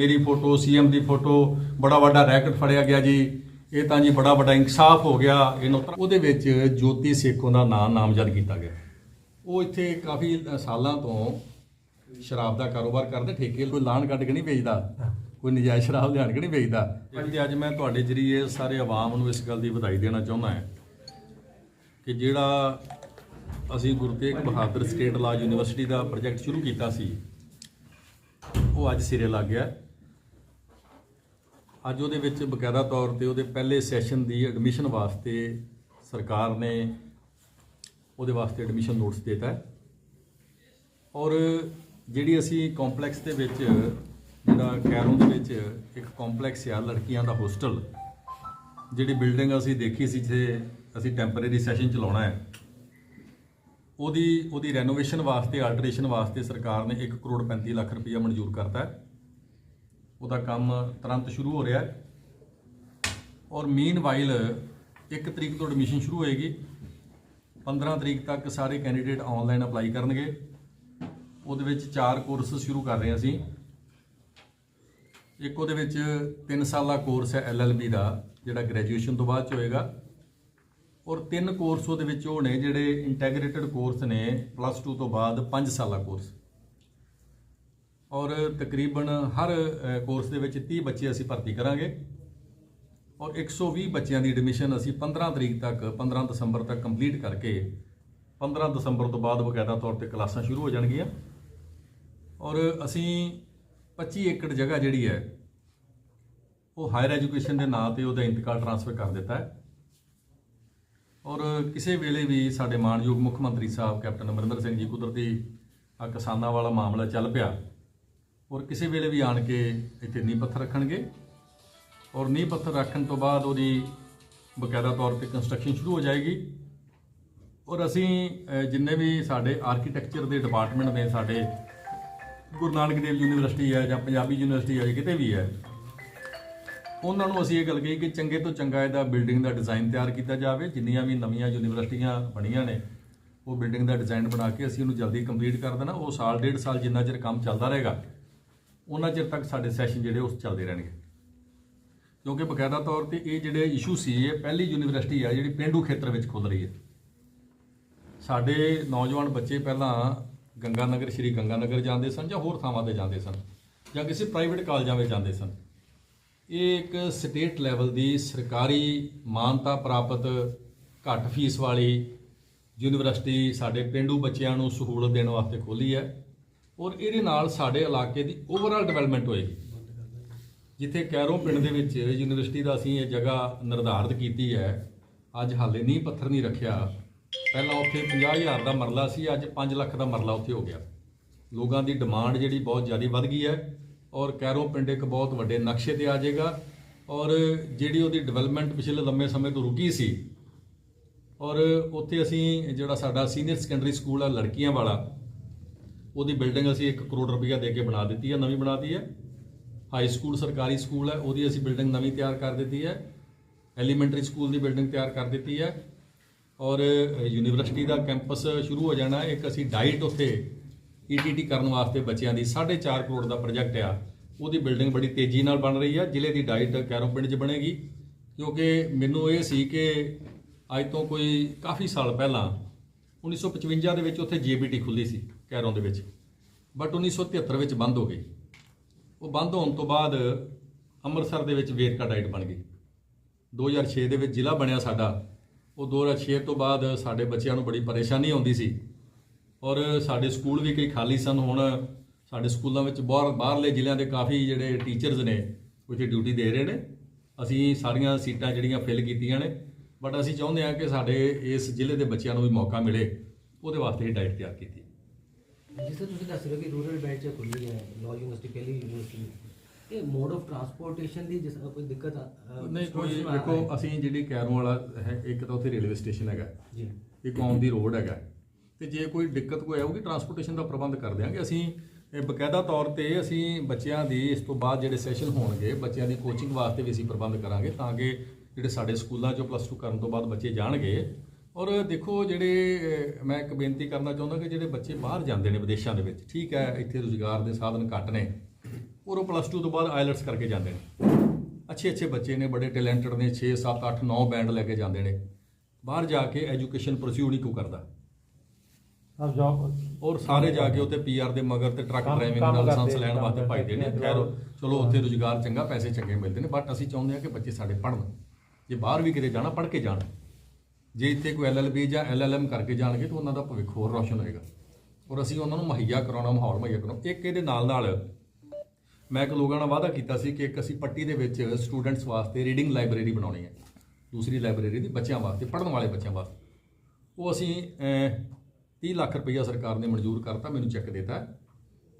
ਮੇਰੀ photo, CM ਦੀ photo, ਬੜਾ ਵੱਡਾ ਰੈਕਟ ਫੜਿਆ ਗਿਆ ਜੀ। ਇਹ ਤਾਂ ਜੀ ਬੜਾ ਵੱਡਾ ਇਨਕਸ਼ਾਫ ਹੋ ਗਿਆ। ਇਹਨੂੰ ਉਹਦੇ ਵਿੱਚ ਜੋਤੀ ਸੇਖੋਂ ਦਾ ਨਾਮ ਨਾਮਜ਼ਦ ਕੀਤਾ ਗਿਆ। ਉਹ ਇੱਥੇ ਕਾਫੀ ਸਾਲਾਂ ਤੋਂ ਸ਼ਰਾਬ ਦਾ ਕਾਰੋਬਾਰ ਕਰਦੇ, ਠੇਕੇ ਕੋਈ ਲਾਣ ਕੱਢ ਕੇ ਨਹੀਂ ਵੇਚਦਾ। ਕੋਈ ਨਜਾਇਜ਼ ਸ਼ਰਾਬ ਲਿਆਣ ਕੇ ਨਹੀਂ ਵੇਚਦਾ। ਤੇ ਅੱਜ ਮੈਂ ਤੁਹਾਡੇ ਜਰੀਏ ਸਾਰੇ ਆਵਾਮ ਨੂੰ ਇਸ ਗੱਲ ਦੀ ਵਧਾਈ ਦੇਣਾ ਚਾਹੁੰਦਾ ਹਾਂ ਕਿ ਜਿਹੜਾ ਅਸੀਂ Guru Tegh Bahadur state law university ਦਾ ਪ੍ਰੋਜੈਕਟ ਸ਼ੁਰੂ ਕੀਤਾ ਸੀ, ਉਹ ਅੱਜ ਸਿਰੇ ਲੱਗ ਗਿਆ। ਅੱਜ ਉਹਦੇ ਵਿੱਚ ਬਕਾਇਦਾ ਤੌਰ ਤੇ ਉਹਦੇ ਪਹਿਲੇ ਸੈਸ਼ਨ ਦੀ ਐਡਮਿਸ਼ਨ ਵਾਸਤੇ ਸਰਕਾਰ ਨੇ ਉਹਦੇ ਵਾਸਤੇ ਐਡਮਿਸ਼ਨ ਨੋਟਿਸ ਦਿੱਤਾ ਔਰ ਜਿਹੜੀ ਅਸੀਂ ਕੰਪਲੈਕਸ ਦੇ ਵਿੱਚ, ਜਿਹੜਾ ਕੈਰੋਂ ਦੇ ਵਿੱਚ ਇੱਕ ਕੰਪਲੈਕਸ ਆ, ਲੜਕੀਆਂ ਦਾ ਹੋਸਟਲ ਜਿਹੜੀ ਬਿਲਡਿੰਗ ਅਸੀਂ ਦੇਖੀ ਸੀ ਜਿੱਥੇ ਅਸੀਂ ਟੈਂਪਰੇਰੀ ਸੈਸ਼ਨ ਚਲਾਉਣਾ ਹੈ, ਉਹਦੀ ਉਹਦੀ ਰੈਨੋਵੇਸ਼ਨ ਵਾਸਤੇ ਆਲਟਰੇਸ਼ਨ ਵਾਸਤੇ ਸਰਕਾਰ ਨੇ 1 ਕਰੋੜ 35 ਲੱਖ ਰੁਪਈਆ ਮਨਜ਼ੂਰ ਕਰਤਾ ਹੈ। ਉਹਦਾ ਕੰਮ ਤੁਰੰਤ ਸ਼ੁਰੂ ਹੋ ਰਿਹਾ ਹੈ। ਔਰ ਮੀਨਵਾਈਲ 1 ਤਰੀਕ ਤੋਂ ਐਡਮਿਸ਼ਨ ਸ਼ੁਰੂ ਹੋਏਗੀ। 15 ਤਰੀਕ ਤੱਕ ਸਾਰੇ ਕੈਂਡੀਡੇਟ ਆਨਲਾਈਨ ਅਪਲਾਈ ਕਰਨਗੇ। ਉਹਦੇ ਵਿੱਚ ਚਾਰ ਕੋਰਸ ਸ਼ੁਰੂ ਕਰ ਰਹੇ ਹਾਂ ਅਸੀਂ। ਇੱਕ ਉਹਦੇ ਵਿੱਚ 3 ਸਾਲਾ ਕੋਰਸ ਹੈ ਐਲਐਲਬੀ ਦਾ, ਜਿਹੜਾ ਗ੍ਰੈਜੂਏਸ਼ਨ ਤੋਂ ਬਾਅਦ ਚ ਹੋਏਗਾ। ਔਰ ਤਿੰਨ ਕੋਰਸ ਉਹਦੇ ਵਿੱਚ ਉਹ ਨੇ ਜਿਹੜੇ ਇੰਟੈਗ੍ਰੇਟਿਡ ਕੋਰਸ ਨੇ ਪਲੱਸ 2 ਤੋਂ ਬਾਅਦ 5 ਸਾਲਾ ਕੋਰਸ ਔਰ ਤਕਰੀਬਨ ਹਰ ਕੋਰਸ ਦੇ ਵਿੱਚ 30 ਬੱਚੇ ਅਸੀਂ ਭਰਤੀ ਕਰਾਂਗੇ। ਔਰ 120 ਬੱਚਿਆਂ ਦੀ ਐਡਮਿਸ਼ਨ ਅਸੀਂ 15 ਤਰੀਕ ਤੱਕ 15 ਦਸੰਬਰ ਤੱਕ ਕੰਪਲੀਟ ਕਰਕੇ 15 ਦਸੰਬਰ ਤੋਂ ਬਾਅਦ ਬਕਾਇਦਾ ਤੌਰ ਤੇ ਕਲਾਸਾਂ ਸ਼ੁਰੂ ਹੋ ਜਾਣਗੀਆਂ। ਔਰ ਅਸੀਂ 25 ਏਕੜ ਜਗ੍ਹਾ ਜਿਹੜੀ ਹੈ, ਉਹ ਹਾਇਰ ਐਜੂਕੇਸ਼ਨ ਦੇ ਨਾਂ ਤੇ ਉਹਦਾ ਇੰਤਕਾਲ ਟ੍ਰਾਂਸਫਰ ਕਰ ਦਿੱਤਾ ਹੈ। ਔਰ ਕਿਸੇ ਵੇਲੇ ਵੀ ਸਾਡੇ ਮਾਨਯੋਗ ਮੁੱਖ ਮੰਤਰੀ ਸਾਹਿਬ ਕੈਪਟਨ ਅਮਰਿੰਦਰ ਸਿੰਘ ਜੀ ਕੁਦਰਤੀ ਕਿਸਾਨਾਂ ਵਾਲਾ ਮਾਮਲਾ ਚੱਲ ਪਿਆ ਔਰ ਕਿਸੇ ਵੇਲੇ ਵੀ ਆਣ ਕੇ ਇੱਥੇ ਨੀਂਹ ਪੱਥਰ ਰੱਖਣਗੇ। ਔਰ ਨੀਂਹ ਪੱਥਰ ਰੱਖਣ ਤੋਂ ਬਾਅਦ ਉਹਦੀ ਬਕਾਇਦਾ ਤੌਰ ਤੇ ਕੰਸਟਰਕਸ਼ਨ ਸ਼ੁਰੂ ਹੋ ਜਾਏਗੀ। ਔਰ ਅਸੀਂ ਜਿੰਨੇ ਵੀ ਸਾਡੇ ਆਰਕੀਟੈਕਚਰ ਦੇ ਡਿਪਾਰਟਮੈਂਟ ਨੇ, ਸਾਡੇ ਗੁਰੂ ਨਾਨਕ ਦੇਵ ਯੂਨੀਵਰਸਿਟੀ ਹੈ ਜਾਂ ਪੰਜਾਬੀ ਯੂਨੀਵਰਸਿਟੀ ਹੈ ਕਿਤੇ ਵੀ ਹੈ, ਉਹਨਾਂ ਨੂੰ ਅਸੀਂ ਇਹ ਗੱਲ ਕਹੀ ਕਿ ਚੰਗੇ ਤੋਂ ਚੰਗਾ ਇਹਦਾ ਬਿਲਡਿੰਗ ਦਾ ਡਿਜ਼ਾਈਨ ਤਿਆਰ ਕੀਤਾ ਜਾਵੇ। ਜਿੰਨੀਆਂ ਵੀ ਨਵੀਆਂ ਯੂਨੀਵਰਸਿਟੀਆਂ ਬਣੀਆਂ ਨੇ, ਉਹ ਬਿਲਡਿੰਗ ਦਾ ਡਿਜ਼ਾਈਨ ਬਣਾ ਕੇ ਅਸੀਂ ਉਹਨੂੰ ਜਲਦੀ ਕੰਪਲੀਟ ਕਰ ਦੇਣਾ। ਉਹ ਸਾਲ, ਡੇਢ ਸਾਲ ਜਿੰਨਾ ਚਿਰ ਕੰਮ ਚੱਲਦਾ ਰਹੇਗਾ ਉਹਨਾਂ ਚਿਰ ਤੱਕ ਸਾਡੇ ਸੈਸ਼ਨ ਜਿਹੜੇ ਉਸ ਚੱਲਦੇ ਰਹਿਣਗੇ। ਕਿਉਂਕਿ ਬਕਾਇਦਾ ਤੌਰ ਤੇ ਇਹ ਜਿਹੜੇ ਇਸ਼ੂ ਸੀ, ਇਹ ਪਹਿਲੀ ਯੂਨੀਵਰਸਿਟੀ ਆ ਜਿਹੜੀ ਪਿੰਡੂ ਖੇਤਰ ਵਿੱਚ ਖੁੱਲ ਰਹੀ ਹੈ। ਸਾਡੇ ਨੌਜਵਾਨ ਬੱਚੇ ਪਹਿਲਾਂ ਗੰਗਾ ਨਗਰ ਸ਼੍ਰੀ ਗੰਗਾ ਨਗਰ ਜਾਂਦੇ ਸਨ ਜਾਂ ਹੋਰ ਥਾਵਾਂ ਤੇ ਜਾਂਦੇ ਸਨ ਜਾਂ ਕਿਸੇ ਪ੍ਰਾਈਵੇਟ ਕਾਲਜਾਂ ਵਿੱਚ ਜਾਂਦੇ ਸਨ। ਇਹ ਇੱਕ ਸਟੇਟ ਲੈਵਲ ਦੀ ਸਰਕਾਰੀ ਮਾਨਤਾ ਪ੍ਰਾਪਤ ਘੱਟ ਫੀਸ ਵਾਲੀ ਯੂਨੀਵਰਸਿਟੀ ਸਾਡੇ ਪਿੰਡੂ ਬੱਚਿਆਂ ਨੂੰ ਸਹੂਲਤ ਦੇਣ ਵਾਸਤੇ ਖੋਲੀ ਹੈ। ਔਰ ਇਹਦੇ ਨਾਲ ਸਾਡੇ ਇਲਾਕੇ ਦੀ ਓਵਰਆਲ ਡਿਵੈਲਪਮੈਂਟ ਹੋਏਗੀ। ਜਿੱਥੇ ਕੈਰੋਂ ਪਿੰਡ ਦੇ ਵਿੱਚ ਯੂਨੀਵਰਸਿਟੀ ਦਾ ਅਸੀਂ ਇਹ ਜਗ੍ਹਾ ਨਿਰਧਾਰਤ ਕੀਤੀ ਹੈ। ਅੱਜ ਹਾਲੇ ਨਹੀਂ ਪੱਥਰ ਨਹੀਂ ਰੱਖਿਆ। ਪਹਿਲਾਂ ਉੱਥੇ 50000 ਦਾ ਮਰਲਾ ਸੀ, ਅੱਜ 5 ਲੱਖ ਦਾ ਮਰਲਾ ਉੱਥੇ ਹੋ ਗਿਆ। ਲੋਕਾਂ ਦੀ ਡਿਮਾਂਡ ਜਿਹੜੀ ਬਹੁਤ ਜ਼ਿਆਦਾ ਵੱਧ ਗਈ ਹੈ ਔਰ ਕੈਰੋਂ ਪਿੰਡ ਇੱਕ ਬਹੁਤ ਵੱਡੇ ਨਕਸ਼ੇ ਤੇ ਆ ਜਾਏਗਾ ਔਰ ਜਿਹੜੀ ਉਹਦੀ ਡਿਵੈਲਪਮੈਂਟ ਪਿਛਲੇ ਲੰਮੇ ਸਮੇਂ ਤੋਂ ਰੁਕੀ ਸੀ ਔਰ ਉੱਥੇ ਅਸੀਂ ਜਿਹੜਾ ਸਾਡਾ ਸੀਨੀਅਰ ਸੈਕੰਡਰੀ ਸਕੂਲ ਆ ਲੜਕੀਆਂ ਵਾਲਾ ਉਹਦੀ ਬਿਲਡਿੰਗ ਅਸੀਂ 1 ਕਰੋੜ ਰੁਪਈਆ ਦੇ ਕੇ ਬਣਾ ਦਿੱਤੀ ਹੈ, ਨਵੀਂ ਬਣਾਤੀ ਹੈ। ਹਾਈ ਸਕੂਲ ਸਰਕਾਰੀ ਸਕੂਲ ਹੈ, ਉਹਦੀ ਅਸੀਂ ਬਿਲਡਿੰਗ ਨਵੀਂ ਤਿਆਰ ਕਰ ਦਿੱਤੀ ਹੈ। ਐਲੀਮੈਂਟਰੀ ਸਕੂਲ ਦੀ ਬਿਲਡਿੰਗ ਤਿਆਰ ਕਰ ਦਿੱਤੀ ਹੈ। ਔਰ ਯੂਨੀਵਰਸਿਟੀ ਦਾ ਕੈਂਪਸ ਸ਼ੁਰੂ ਹੋ ਜਾਣਾ, ਇੱਕ ਅਸੀਂ ਡਾਈਟ ਉੱਥੇ ਈਟੀਟੀ ਕਰਨ ਵਾਸਤੇ ਬੱਚਿਆਂ ਦੀ 4.5 ਕਰੋੜ ਦਾ ਪ੍ਰੋਜੈਕਟ ਆ। ਉਹਦੀ ਬਿਲਡਿੰਗ ਬੜੀ ਤੇਜ਼ੀ ਨਾਲ ਬਣ ਰਹੀ ਆ ਜ਼ਿਲ੍ਹੇ ਦੀ ਡਾਈਟ ਕੈਰੋ ਪਿੰਡ 'ਚ ਬਣੇਗੀ। ਕਿਉਂਕਿ ਮੈਨੂੰ ਇਹ ਸੀ ਕਿ ਅੱਜ ਤੋਂ ਕੋਈ ਕਾਫੀ ਸਾਲ ਪਹਿਲਾਂ 1955 ਦੇ ਵਿੱਚ ਉੱਥੇ ਜੀਬੀਟੀ ਖੁੱਲੀ ਸੀ। ਕੈਰੋਂ ਦੇ ਵਿੱਚ। ਬਟ 1973 ਵਿੱਚ ਬੰਦ ਹੋ ਗਈ। ਉਹ ਬੰਦ ਹੋਣ ਤੋਂ ਬਾਅਦ ਅੰਮ੍ਰਿਤਸਰ ਦੇ ਵਿੱਚ ਵੇਰਕਾ ਡਾਈਟ ਬਣ ਗਈ। 2006 ਦੇ ਵਿੱਚ ਜ਼ਿਲ੍ਹਾ ਬਣਿਆ ਸਾਡਾ। ਉਹ 2006 ਤੋਂ ਬਾਅਦ ਸਾਡੇ ਬੱਚਿਆਂ ਨੂੰ ਬੜੀ ਪਰੇਸ਼ਾਨੀ ਆਉਂਦੀ ਸੀ। ਔਰ ਸਾਡੇ ਸਕੂਲ ਵੀ ਕਈ ਖਾਲੀ ਸਨ। ਹੁਣ ਸਾਡੇ ਸਕੂਲਾਂ ਵਿੱਚ ਬਾਹਰ, ਬਾਹਰਲੇ ਜ਼ਿਲ੍ਹਿਆਂ ਦੇ ਕਾਫੀ ਜਿਹੜੇ ਟੀਚਰਸ ਨੇ ਉੱਥੇ ਡਿਊਟੀ ਦੇ ਰਹੇ ਨੇ। ਅਸੀਂ ਸਾਰੀਆਂ ਸੀਟਾਂ ਜਿਹੜੀਆਂ ਫਿਲ ਕੀਤੀਆਂ ਨੇ। ਬਟ ਅਸੀਂ ਚਾਹੁੰਦੇ ਹਾਂ ਕਿ ਸਾਡੇ ਇਸ ਜ਼ਿਲ੍ਹੇ ਦੇ ਬੱਚਿਆਂ ਨੂੰ ਵੀ ਮੌਕਾ ਮਿਲੇ। ਉਹਦੇ ਵਾਸਤੇ ਇਹ ਡਾਈਟ ਤਿਆਰ ਕੀਤੀ। ਜਿਸ ਤਰ੍ਹਾਂ ਤੁਸੀਂ ਦੱਸ ਰਹੇ ਹੋ ਕਿ ਰੂਰਲ ਬੈਲਟ 'ਚ ਖੁੱਲੀ ਹੈ ਲਾਅ ਯੂਨੀਵਰਸਿਟੀ ਪਹਿਲੀ ਯੂਨੀਵਰਸਿਟੀ ਇਹ ਮੋਡ ਆਫ ਟਰਾਂਸਪੋਰਟੇਸ਼ਨ ਦੀ ਜਿਸ ਕੋਈ ਦਿੱਕਤ ਆ- ਨਹੀਂ ਕੋਈ ਆ ਦੇਖੋ ਅਸੀਂ ਜਿਹੜੀ ਕੈਰੋਂ ਵਾਲਾ ਹੈ ਇੱਕ ਤਾਂ ਉੱਥੇ ਰੇਲਵੇ ਸਟੇਸ਼ਨ ਹੈਗਾ। ਜੀ। ਇੱਕ ਆਨ ਦੀ ਰੋਡ ਹੈਗਾ। ਤੇ ਜੇ ਕੋਈ ਦਿੱਕਤ ਕੋਈ ਆਊਗੀ ਟਰਾਂਸਪੋਰਟੇਸ਼ਨ ਦਾ ਪ੍ਰਬੰਧ ਕਰ ਦਿਆਂਗੇ। ਅਸੀਂ ਇਹ ਬਕਾਇਦਾ ਤੌਰ ਤੇ ਅਸੀਂ ਬੱਚਿਆਂ ਦੀ ਇਸ ਤੋਂ ਬਾਅਦ ਜਿਹੜੇ ਸੈਸ਼ਨ ਹੋਣਗੇ ਬੱਚਿਆਂ ਦੀ ਕੋਚਿੰਗ ਵਾਸਤੇ ਵੀ ਅਸੀਂ ਪ੍ਰਬੰਧ ਕਰਾਂਗੇ ਤਾਂ ਕਿ ਜਿਹੜੇ ਸਾਡੇ ਸਕੂਲਾਂ 'ਚੋਂ ਪਲੱਸ 2 ਕਰਨ ਤੋਂ ਬਾਅਦ ਬੱਚੇ ਜਾਣਗੇ ਔਰ ਦੇਖੋ ਜਿਹੜੇ ਮੈਂ ਇੱਕ ਬੇਨਤੀ ਕਰਨਾ ਚਾਹੁੰਦਾ ਕਿ ਜਿਹੜੇ ਬੱਚੇ ਬਾਹਰ ਜਾਂਦੇ ਨੇ ਵਿਦੇਸ਼ਾਂ ਦੇ ਵਿੱਚ ਠੀਕ ਹੈ ਇੱਥੇ ਰੁਜ਼ਗਾਰ ਦੇ ਸਾਧਨ ਘੱਟ ਨੇ ਔਰ ਉਹ ਪਲੱਸ 2 ਤੋਂ ਬਾਅਦ ਆਇਲਟਸ ਕਰਕੇ ਜਾਂਦੇ ਨੇ। ਅੱਛੇ ਅੱਛੇ ਬੱਚੇ ਨੇ ਬੜੇ ਟੈਲੈਂਟਡ ਨੇ 6 7 8 9 ਬੈਂਡ ਲੈ ਕੇ ਜਾਂਦੇ ਨੇ। ਬਾਹਰ ਜਾ ਕੇ ਐਜੂਕੇਸ਼ਨ ਪਰਸਿਊ ਨਹੀਂ ਕੋ ਕਰਦਾ। ਸਭ ਜੌਬ ਔਰ ਸਾਰੇ ਜਾ ਕੇ ਉੱਥੇ ਪੀਆਰ ਦੇ ਮਗਰ ਤੇ ਟਰੱਕ ਡਰਾਈਵਿੰਗ ਦਾ ਲਾਇਸੈਂਸ ਲੈਣ ਵਾਸਤੇ ਭਜਦੇ ਨੇ। ਖੈਰ ਚਲੋ ਉੱਥੇ ਰੁਜ਼ਗਾਰ ਚੰਗਾ ਪੈਸੇ ਚੰਗੇ ਮਿਲਦੇ ਨੇ ਬਟ ਅਸੀਂ ਚਾਹੁੰਦੇ ਹਾਂ ਕਿ ਬੱਚੇ ਸਾਡੇ ਪੜ੍ਹਨ। ਜੇ ਬਾਹਰ ਵੀ ਕਿਤੇ ਜਾਣਾ ਪੜ੍ਹ ਕੇ ਜਾਣ। ਜੇ ਇੱਥੇ ਕੋਈ ਐਲਐਲਬੀ ਜਾਂ ਐਲਐਲਐਮ ਕਰਕੇ ਜਾਣਗੇ ਤਾਂ ਉਹਨਾਂ ਦਾ ਭਵਿੱਖ ਹੋਰ ਰੌਸ਼ਨ ਹੋਏਗਾ। ਔਰ ਅਸੀਂ ਉਹਨਾਂ ਨੂੰ ਮੁਹੱਈਆ ਕਰਾਉਣਾ ਮਾਹੌਲ ਮੁਹੱਈਆ ਕਰਾਉਣਾ। ਇੱਕ ਇਹਦੇ ਨਾਲ ਨਾਲ ਮੈਂ ਇੱਕ ਲੋਕਾਂ ਨਾਲ ਵਾਅਦਾ ਕੀਤਾ ਸੀ ਕਿ ਇੱਕ ਅਸੀਂ ਪੱਟੀ ਦੇ ਵਿੱਚ ਸਟੂਡੈਂਟਸ ਵਾਸਤੇ ਰੀਡਿੰਗ ਲਾਇਬ੍ਰੇਰੀ ਬਣਾਉਣੀ ਹੈ। ਦੂਸਰੀ ਲਾਇਬ੍ਰੇਰੀ ਦੀ ਬੱਚਿਆਂ ਵਾਸਤੇ ਪੜ੍ਹਨ ਵਾਲੇ ਬੱਚਿਆਂ ਵਾਸਤੇ। ਉਹ ਅਸੀਂ ਅਹ, 30 ਲੱਖ ਰੁਪਈਆ ਸਰਕਾਰ ਨੇ ਮਨਜ਼ੂਰ ਕਰਤਾ ਮੈਨੂੰ ਚੈੱਕ ਦਿੱਤਾ।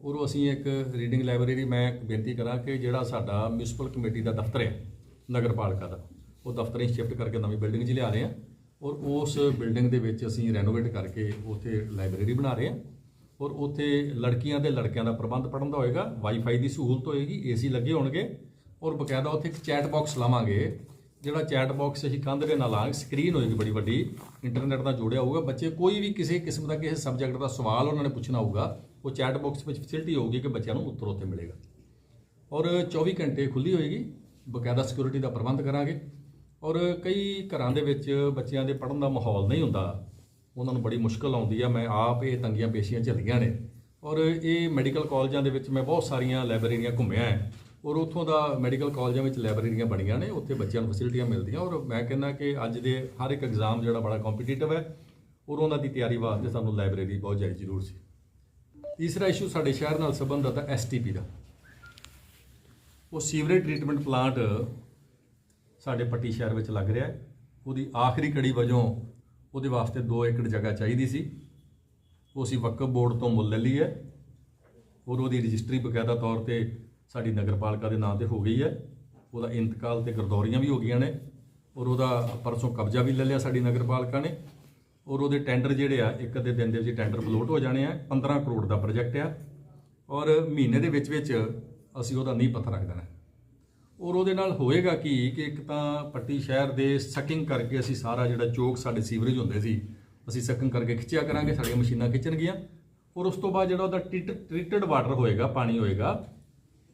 ਔਰ ਉਹ ਅਸੀਂ ਇੱਕ ਰੀਡਿੰਗ ਲਾਇਬ੍ਰੇਰੀ ਮੈਂ ਇੱਕ ਬੇਨਤੀ ਕਰਾਂ ਕਿ ਜਿਹੜਾ ਸਾਡਾ ਮਿਊਨਿਸਪਲ ਕਮੇਟੀ ਦਾ ਦਫ਼ਤਰ ਹੈ ਨਗਰਪਾਲਿਕਾ ਦਾ ਉਹ ਦਫ਼ਤਰ ਹੀ ਸ਼ਿਫਟ ਕਰਕੇ ਨਵੀਂ ਬਿਲਡਿੰਗ 'ਚ ਲਿਆ ਰਹੇ ਹਾਂ। ਔਰ ਉਸ ਬਿਲਡਿੰਗ ਦੇ ਵਿੱਚ ਅਸੀਂ ਰੈਨੋਵੇਟ ਕਰਕੇ ਉੱਥੇ ਲਾਇਬ੍ਰੇਰੀ ਬਣਾ ਰਹੇ ਹਾਂ। ਔਰ ਉੱਥੇ ਲੜਕੀਆਂ ਤੇ ਲੜਕਿਆਂ ਦਾ ਪ੍ਰਬੰਧ ਪੜ੍ਹਨ ਦਾ ਹੋਏਗਾ ਵਾਈਫਾਈ ਦੀ ਸਹੂਲਤ ਹੋਏਗੀ ਏਸੀ ਲੱਗੇ ਹੋਣਗੇ ਔਰ ਬਕਾਇਦਾ ਉੱਥੇ ਇੱਕ ਚੈਟ ਬਾਕਸ ਲਾਵਾਂਗੇ, ਜਿਹੜਾ ਚੈਟ ਬਾਕਸ ਅਸੀਂ ਕੰਧ ਦੇ ਨਾਲ ਲਾਂਗੇ ਸਕਰੀਨ ਹੋਏਗੀ ਬੜੀ ਵੱਡੀ ਇੰਟਰਨੈਟ ਨਾਲ ਜੋੜਿਆ ਹੋਊਗਾ। ਬੱਚੇ ਕੋਈ ਵੀ ਕਿਸੇ ਕਿਸਮ ਦਾ ਕਿਸੇ ਸਬਜੈਕਟ ਦਾ ਸਵਾਲ ਉਹਨਾਂ ਨੇ ਪੁੱਛਣਾ ਹੋਊਗਾ, ਉਹ ਚੈਟ ਬਾਕਸ ਵਿੱਚ ਫੈਸਿਲਿਟੀ ਹੋਊਗੀ ਕਿ ਬੱਚਿਆਂ ਨੂੰ ਉੱਤਰ ਉੱਥੇ ਮਿਲੇਗਾ। ਔਰ 24 ਘੰਟੇ ਖੁੱਲੀ ਹੋਏਗੀ, ਬਕਾਇਦਾ ਸਿਕਿਉਰਿਟੀ ਦਾ ਪ੍ਰਬੰਧ ਕਰਾਂਗੇ। ਔਰ ਕਈ ਘਰਾਂ ਦੇ ਵਿੱਚ ਬੱਚਿਆਂ ਦੇ ਪੜ੍ਹਨ ਦਾ ਮਾਹੌਲ ਨਹੀਂ ਹੁੰਦਾ। ਉਹਨਾਂ ਨੂੰ ਬੜੀ ਮੁਸ਼ਕਲ ਆਉਂਦੀ ਆ। ਮੈਂ ਆਪ ਇਹ ਤੰਗੀਆਂ ਪੇਸ਼ੀਆਂ ਝੱਲੀਆਂ ਨੇ। ਔਰ ਇਹ ਮੈਡੀਕਲ ਕਾਲਜਾਂ ਦੇ ਵਿੱਚ ਮੈਂ ਬਹੁਤ ਸਾਰੀਆਂ ਲਾਇਬ੍ਰੇਰੀਆਂ ਘੁੰਮਿਆ ਹੈ। ਔਰ ਉੱਥੋਂ ਦਾ ਮੈਡੀਕਲ ਕਾਲਜਾਂ ਵਿੱਚ ਲਾਇਬ੍ਰੇਰੀਆਂ ਬਣੀਆਂ ਨੇ। ਉੱਥੇ ਬੱਚਿਆਂ ਨੂੰ ਫੈਸਿਲਿਟੀਆਂ ਮਿਲਦੀਆਂ। ਔਰ ਮੈਂ ਕਹਿੰਦਾ ਕਿ ਅੱਜ ਦੇ ਹਰ ਇੱਕ ਐਗਜ਼ਾਮ ਜਿਹੜਾ ਬੜਾ ਕੰਪੀਟੀਟਿਵ ਹੈ, ਔਰ ਉਹਨਾਂ ਦੀ ਤਿਆਰੀ ਵਾਸਤੇ ਸਾਨੂੰ ਲਾਇਬ੍ਰੇਰੀ ਬਹੁਤ ਜ਼ਿਆਦਾ ਜ਼ਰੂਰ ਸੀ। ਤੀਸਰਾ ਇਸ਼ੂ ਸਾਡੇ ਸ਼ਹਿਰ ਨਾਲ ਸੰਬੰਧਤ ਹੈ ਐਸਟੀਪੀ ਦਾ। ਉਹ ਸੀਵਰੇਜ ਟ੍ਰੀਟਮੈਂਟ ਪਲਾਂਟ ਸਾਡੇ ਪੱਟੀ ਸ਼ਹਿਰ ਵਿੱਚ ਲੱਗ ਰਿਹਾ ਹੈ। ਉਹਦੀ ਆਖਰੀ ਕੜੀ ਵਜੋਂ ਉਹਦੇ ਵਾਸਤੇ 2 ਏਕੜ ਜਗ੍ਹਾ ਚਾਹੀਦੀ ਸੀ। ਉਹ ਅਸੀਂ ਵਕਫ ਬੋਰਡ ਤੋਂ ਮੁੱਲ ਲੈ ਲਈ ਹੈ। ਔਰ ਉਹਦੀ ਰਜਿਸਟਰੀ ਬਕਾਇਦਾ ਤੌਰ ਤੇ ਸਾਡੀ ਨਗਰਪਾਲਿਕਾ ਦੇ ਨਾਂ ਤੇ ਹੋ ਗਈ ਹੈ। ਉਹਦਾ ਇੰਤਕਾਲ ਤੇ ਗਰਦੌਰੀਆਂ ਵੀ ਹੋ ਗਈਆਂ ਨੇ। ਔਰ ਉਹਦਾ ਪਰਸੋਂ ਕਬਜ਼ਾ ਵੀ ਲੈ ਲਿਆ ਸਾਡੀ ਨਗਰਪਾਲਿਕਾ ਨੇ। ਔਰ ਉਹਦੇ ਟੈਂਡਰ ਜਿਹੜੇ ਆ, ਇੱਕ ਅੱਧੇ ਦਿਨ ਦੇ ਵਿੱਚ ਟੈਂਡਰ ਫਲੋਟ ਹੋ ਜਾਣੇ ਆ। 15 ਕਰੋੜ ਦਾ ਪ੍ਰੋਜੈਕਟ ਆ। ਔਰ ਮਹੀਨੇ ਦੇ ਵਿੱਚ ਵਿੱਚ ਅਸੀਂ ਉਹਦਾ ਨੀਂਹ ਪੱਥਰ ਰੱਖ ਦੇਣਾ। ਔਰ ਉਹਦੇ ਨਾਲ ਹੋਏਗਾ ਕੀ ਕਿ ਇੱਕ ਤਾਂ ਪੱਟੀ ਸ਼ਹਿਰ ਦੇ ਸਕਿੰਗ ਕਰਕੇ ਅਸੀਂ ਸਾਰਾ ਜਿਹੜਾ ਚੋਕ ਸਾਡੇ ਸੀਵਰੇਜ ਹੁੰਦੇ ਸੀ, ਅਸੀਂ ਸਕਿੰਗ ਕਰਕੇ ਖਿੱਚਿਆ ਕਰਾਂਗੇ, ਸਾਡੀਆਂ ਮਸ਼ੀਨਾਂ ਖਿੱਚਣਗੀਆਂ ਔਰ ਉਸ ਤੋਂ ਬਾਅਦ ਜਿਹੜਾ ਉਹਦਾ ਟ੍ਰੀਟਡ ਵਾਟਰ ਹੋਏਗਾ, ਪਾਣੀ ਹੋਏਗਾ,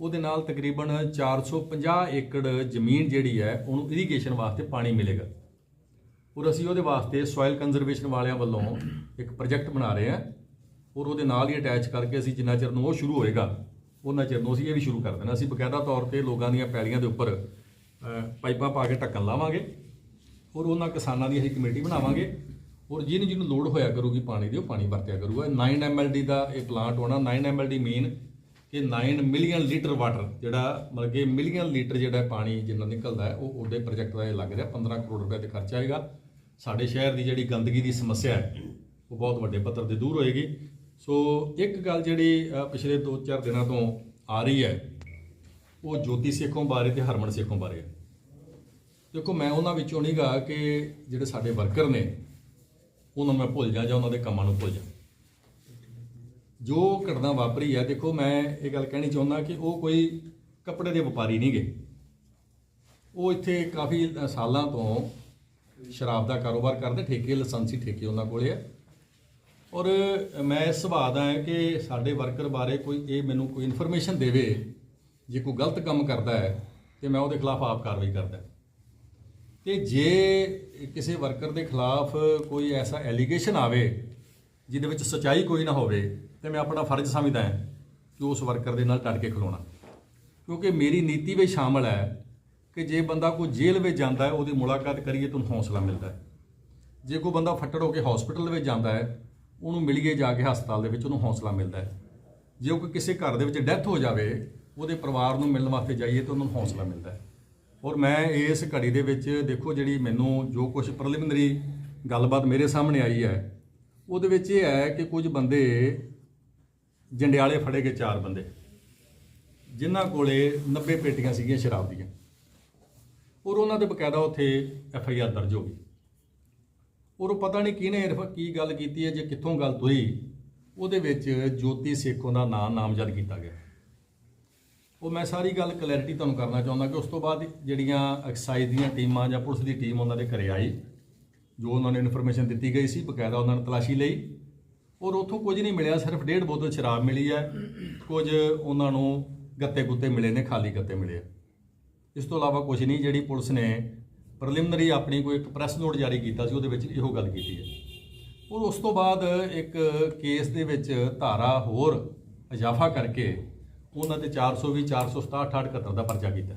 ਉਹਦੇ ਨਾਲ ਤਕਰੀਬਨ 450 ਏਕੜ ਜ਼ਮੀਨ ਜਿਹੜੀ ਹੈ, ਉਹਨੂੰ ਇਰੀਗੇਸ਼ਨ ਵਾਸਤੇ ਪਾਣੀ ਮਿਲੇਗਾ। ਔਰ ਅਸੀਂ ਉਹਦੇ ਵਾਸਤੇ ਸੋਇਲ ਕੰਜ਼ਰਵੇਸ਼ਨ ਵਾਲਿਆਂ ਵੱਲੋਂ ਇੱਕ ਪ੍ਰੋਜੈਕਟ ਬਣਾ ਰਹੇ ਹਾਂ। ਔਰ ਉਹਦੇ ਨਾਲ ਹੀ ਅਟੈਚ ਕਰਕੇ ਅਸੀਂ ਜਿੰਨਾ ਚਿਰ ਨੂੰ ਉਹ ਸ਼ੁਰੂ ਹੋਏਗਾ ਉਹਨਾਂ ਚਿਰ ਨੂੰ ਅਸੀਂ ਇਹ ਵੀ ਸ਼ੁਰੂ ਕਰ ਦੇਣਾ। ਅਸੀਂ ਬਕਾਇਦਾ ਤੌਰ ਤੇ ਲੋਕਾਂ ਦੀਆਂ ਪੈਲੀਆਂ ਦੇ ਉੱਪਰ ਪਾਈਪਾਂ ਪਾ ਕੇ ਢੱਕਣ ਲਾਵਾਂਗੇ ਔਰ ਉਹਨਾਂ ਕਿਸਾਨਾਂ ਦੀ ਅਸੀਂ ਕਮੇਟੀ ਬਣਾਵਾਂਗੇ ਔਰ ਜਿਹਨੂੰ ਜਿਹਨੂੰ ਲੋੜ ਹੋਇਆ ਕਰੂਗੀ ਪਾਣੀ ਦੀ, ਉਹ ਪਾਣੀ ਵਰਤਿਆ ਕਰੂਗਾ। 9 ਐਮਐਲਡੀ ਦਾ ਇਹ ਪਲਾਂਟ ਹੋਣਾ। 9 ਐਮਐਲਡੀ ਮੀਨ ਕਿ 9 ਮਿਲੀਅਨ ਲੀਟਰ ਵਾਟਰ ਜਿਹੜਾ ਮਤਲਬ ਕਿ ਮਿਲੀਅਨ ਲੀਟਰ ਜਿਹੜਾ ਪਾਣੀ ਜਿੰਨਾ ਨਿਕਲਦਾ ਹੈ, ਉਹ ਉਹਦੇ ਪ੍ਰੋਜੈਕਟ ਦਾ ਇਹ ਲੱਗ ਰਿਹਾ। 15 ਕਰੋੜ ਰੁਪਏ ਤੇ ਖਰਚਾ ਆਏਗਾ। ਸਾਡੇ ਸ਼ਹਿਰ ਦੀ ਜਿਹੜੀ ਗੰਦਗੀ ਦੀ ਸਮੱਸਿਆ ਹੈ, ਉਹ ਬਹੁਤ ਵੱਡੇ ਪੱਧਰ ਤੇ ਦੂਰ ਹੋਏਗੀ। ਸੋ ਇੱਕ ਗੱਲ ਜਿਹੜੀ ਪਿਛਲੇ 2-4 ਦਿਨਾਂ ਤੋਂ ਆ ਰਹੀ ਹੈ, ਉਹ ਜੋਤੀ ਸੇਖੋਂ ਬਾਰੇ ਤੇ ਹਰਮਨ ਸੇਖੋਂ ਬਾਰੇ ਹੈ। ਦੇਖੋ, ਮੈਂ ਉਹਨਾਂ ਵਿੱਚੋਂ ਨਹੀਂ ਗਾ ਕਿ ਜਿਹੜੇ ਸਾਡੇ ਵਰਕਰ ਨੇ, ਉਹਨਾਂ ਨੂੰ ਮੈਂ ਭੁੱਲ ਜਾ ਜਾਂ ਉਹਨਾਂ ਦੇ ਕੰਮਾਂ ਨੂੰ ਭੁੱਲ ਜਾ। ਜੋ ਘਟਨਾ ਵਾਪਰੀ ਹੈ, ਦੇਖੋ, ਮੈਂ ਇਹ ਗੱਲ ਕਹਿਣੀ ਚਾਹੁੰਦਾ ਕਿ ਉਹ ਕੋਈ ਕੱਪੜੇ ਦੇ ਵਪਾਰੀ ਨਹੀਂ ਗਏ ਉਹ ਇੱਥੇ ਕਾਫੀ ਸਾਲਾਂ ਤੋਂ ਸ਼ਰਾਬ ਦਾ ਕਾਰੋਬਾਰ ਕਰਦੇ, ਠੇਕੇ, ਲਾਇਸੈਂਸੀ ਠੇਕੇ ਉਹਨਾਂ ਕੋਲੇ ਹੈ। ਔਰ ਮੈਂ ਇਸ ਸੁਭਾਅ ਦਾ ਹੈ ਕਿ ਸਾਡੇ ਵਰਕਰ ਬਾਰੇ ਕੋਈ ਇਹ ਮੈਨੂੰ ਕੋਈ ਇਨਫੋਰਮੇਸ਼ਨ ਦੇਵੇ, ਜੇ ਕੋਈ ਗਲਤ ਕੰਮ ਕਰਦਾ ਹੈ, ਤੇ ਮੈਂ ਉਹਦੇ ਖਿਲਾਫ ਆਪ ਕਾਰਵਾਈ ਕਰਦਾ ਤੇ ਜੇ ਕਿਸੇ ਵਰਕਰ ਦੇ ਖਿਲਾਫ ਕੋਈ ਐਸਾ ਐਲੀਗੇਸ਼ਨ ਆਵੇ, ਜਿਹਦੇ ਵਿੱਚ ਸਚਾਈ ਕੋਈ ਨਾ ਹੋਵੇ, ਤੇ ਮੈਂ ਆਪਣਾ ਫਰਜ਼ ਸਮਝਦਾ ਹਾਂ ਕਿ ਉਸ ਵਰਕਰ ਦੇ ਨਾਲ ਡਟ ਕੇ ਖਲੋਣਾ। ਕਿਉਂਕਿ ਮੇਰੀ ਨੀਤੀ ਵਿੱਚ ਸ਼ਾਮਲ ਹੈ ਕਿ ਜੇ ਬੰਦਾ ਕੋਈ ਜੇਲ੍ਹ ਵਿੱਚ ਜਾਂਦਾ ਹੈ, ਉਹਦੀ ਮੁਲਾਕਾਤ ਕਰੀਏ ਤੁਹਾਨੂੰ ਉਹਨੂੰ ਹੌਸਲਾ ਮਿਲਦਾ ਹੈ। ਜੇ ਕੋਈ ਬੰਦਾ ਫੱਟੜ ਹੋ ਕੇ ਹਸਪੀਟਲ ਵਿੱਚ ਜਾਂਦਾ ਹੈ ਉਹਨੂੰ ਮਿਲੀਏ ਜਾ ਕੇ ਹਸਪਤਾਲ ਦੇ ਵਿੱਚ, ਉਹਨੂੰ ਹੌਸਲਾ ਮਿਲਦਾ ਹੈ। ਜੇ ਉਹ ਕਿਸੇ ਘਰ ਦੇ ਵਿੱਚ ਡੈਥ ਹੋ ਜਾਵੇ, ਉਹਦੇ ਪਰਿਵਾਰ ਨੂੰ ਮਿਲਣ ਵਾਸਤੇ ਜਾਈਏ ਤਾਂ ਉਹਨਾਂ ਨੂੰ ਹੌਸਲਾ ਮਿਲਦਾ ਹੈ। ਔਰ ਮੈਂ ਇਸ ਘੜੀ ਦੇ ਵਿੱਚ ਦੇਖੋ ਜਿਹੜੀ ਮੈਨੂੰ ਜੋ ਕੁਝ ਪ੍ਰੀਲਿਮਿਨਰੀ ਗੱਲਬਾਤ ਮੇਰੇ ਸਾਹਮਣੇ ਆਈ ਹੈ, ਉਹਦੇ ਵਿੱਚ ਇਹ ਹੈ ਕਿ ਕੁਝ ਬੰਦੇ ਜੰਡਿਆਲੇ ਫੜੇ ਗਏ ਚਾਰ ਬੰਦੇ। ਜਿਨ੍ਹਾਂ ਕੋਲੇ 90 ਪੇਟੀਆਂ ਸੀਗੀਆਂ ਸ਼ਰਾਬ ਦੀਆਂ। ਔਰ ਉਹਨਾਂ ਦੇ ਬਕਾਇਦਾ ਉੱਥੇ ਐਫ ਆਈ ਆਰ ਦਰਜ ਹੋ ਗਈ। ਔਰ ਪਤਾ ਨਹੀਂ ਕਿਹਨੇ ਇਰਫ- ਕੀ ਗੱਲ ਕੀਤੀ ਹੈ, ਜੇ ਕਿੱਥੋਂ ਗੱਲ ਹੋਈ, ਉਹਦੇ ਵਿੱਚ ਜੋਤੀ ਸੇਖੋਂ ਦਾ ਨਾਮ ਨਾਮਜ਼ਦ ਕੀਤਾ ਗਿਆ। ਉਹ ਮੈਂ ਸਾਰੀ ਗੱਲ ਕਲੈਰਿਟੀ ਤੁਹਾਨੂੰ ਕਰਨਾ ਚਾਹੁੰਦਾ ਕਿ ਉਸ ਤੋਂ ਬਾਅਦ ਜਿਹੜੀਆਂ ਐਕਸਾਈਜ਼ ਦੀਆਂ ਟੀਮਾਂ ਜਾਂ ਪੁਲਿਸ ਦੀ ਟੀਮ ਉਹਨਾਂ ਦੇ ਘਰੇ ਆਈ, ਜੋ ਉਹਨਾਂ ਨੇ ਇਨਫੋਰਮੇਸ਼ਨ ਦਿੱਤੀ ਗਈ ਸੀ, ਬਕਾਇਦਾ ਉਹਨਾਂ ਨੇ ਤਲਾਸ਼ੀ ਲਈ, ਔਰ ਉੱਥੋਂ ਕੁਝ ਨਹੀਂ ਮਿਲਿਆ, ਸਿਰਫ ਡੇਢ ਬੋਤਲ ਸ਼ਰਾਬ ਮਿਲੀ ਹੈ, ਕੁਝ ਉਹਨਾਂ ਨੂੰ ਗੱਤੇ ਗੁੱਤੇ ਮਿਲੇ ਨੇ, ਖਾਲੀ ਗੱਤੇ ਮਿਲੇ ਆ। ਇਸ ਤੋਂ ਇਲਾਵਾ ਕੁਝ ਨਹੀਂ, ਜਿਹੜੀ ਪੁਲਿਸ ਨੇ ਪ੍ਰੀਲਿਮਿਨਰੀ ਆਪਣੀ ਕੋਈ ਇੱਕ ਪ੍ਰੈਸ ਨੋਟ ਜਾਰੀ ਕੀਤਾ ਸੀ, ਉਹਦੇ ਵਿੱਚ ਇਹੋ ਗੱਲ ਕੀਤੀ ਹੈ। ਔਰ ਉਸ ਤੋਂ ਬਾਅਦ ਇੱਕ ਕੇਸ ਦੇ ਵਿੱਚ ਧਾਰਾ ਹੋਰ ਇਜ਼ਾਫਾ ਕਰਕੇ ਉਹਨਾਂ ਤੇ 420 467 78 ਦਾ ਪਰਚਾ ਕੀਤਾ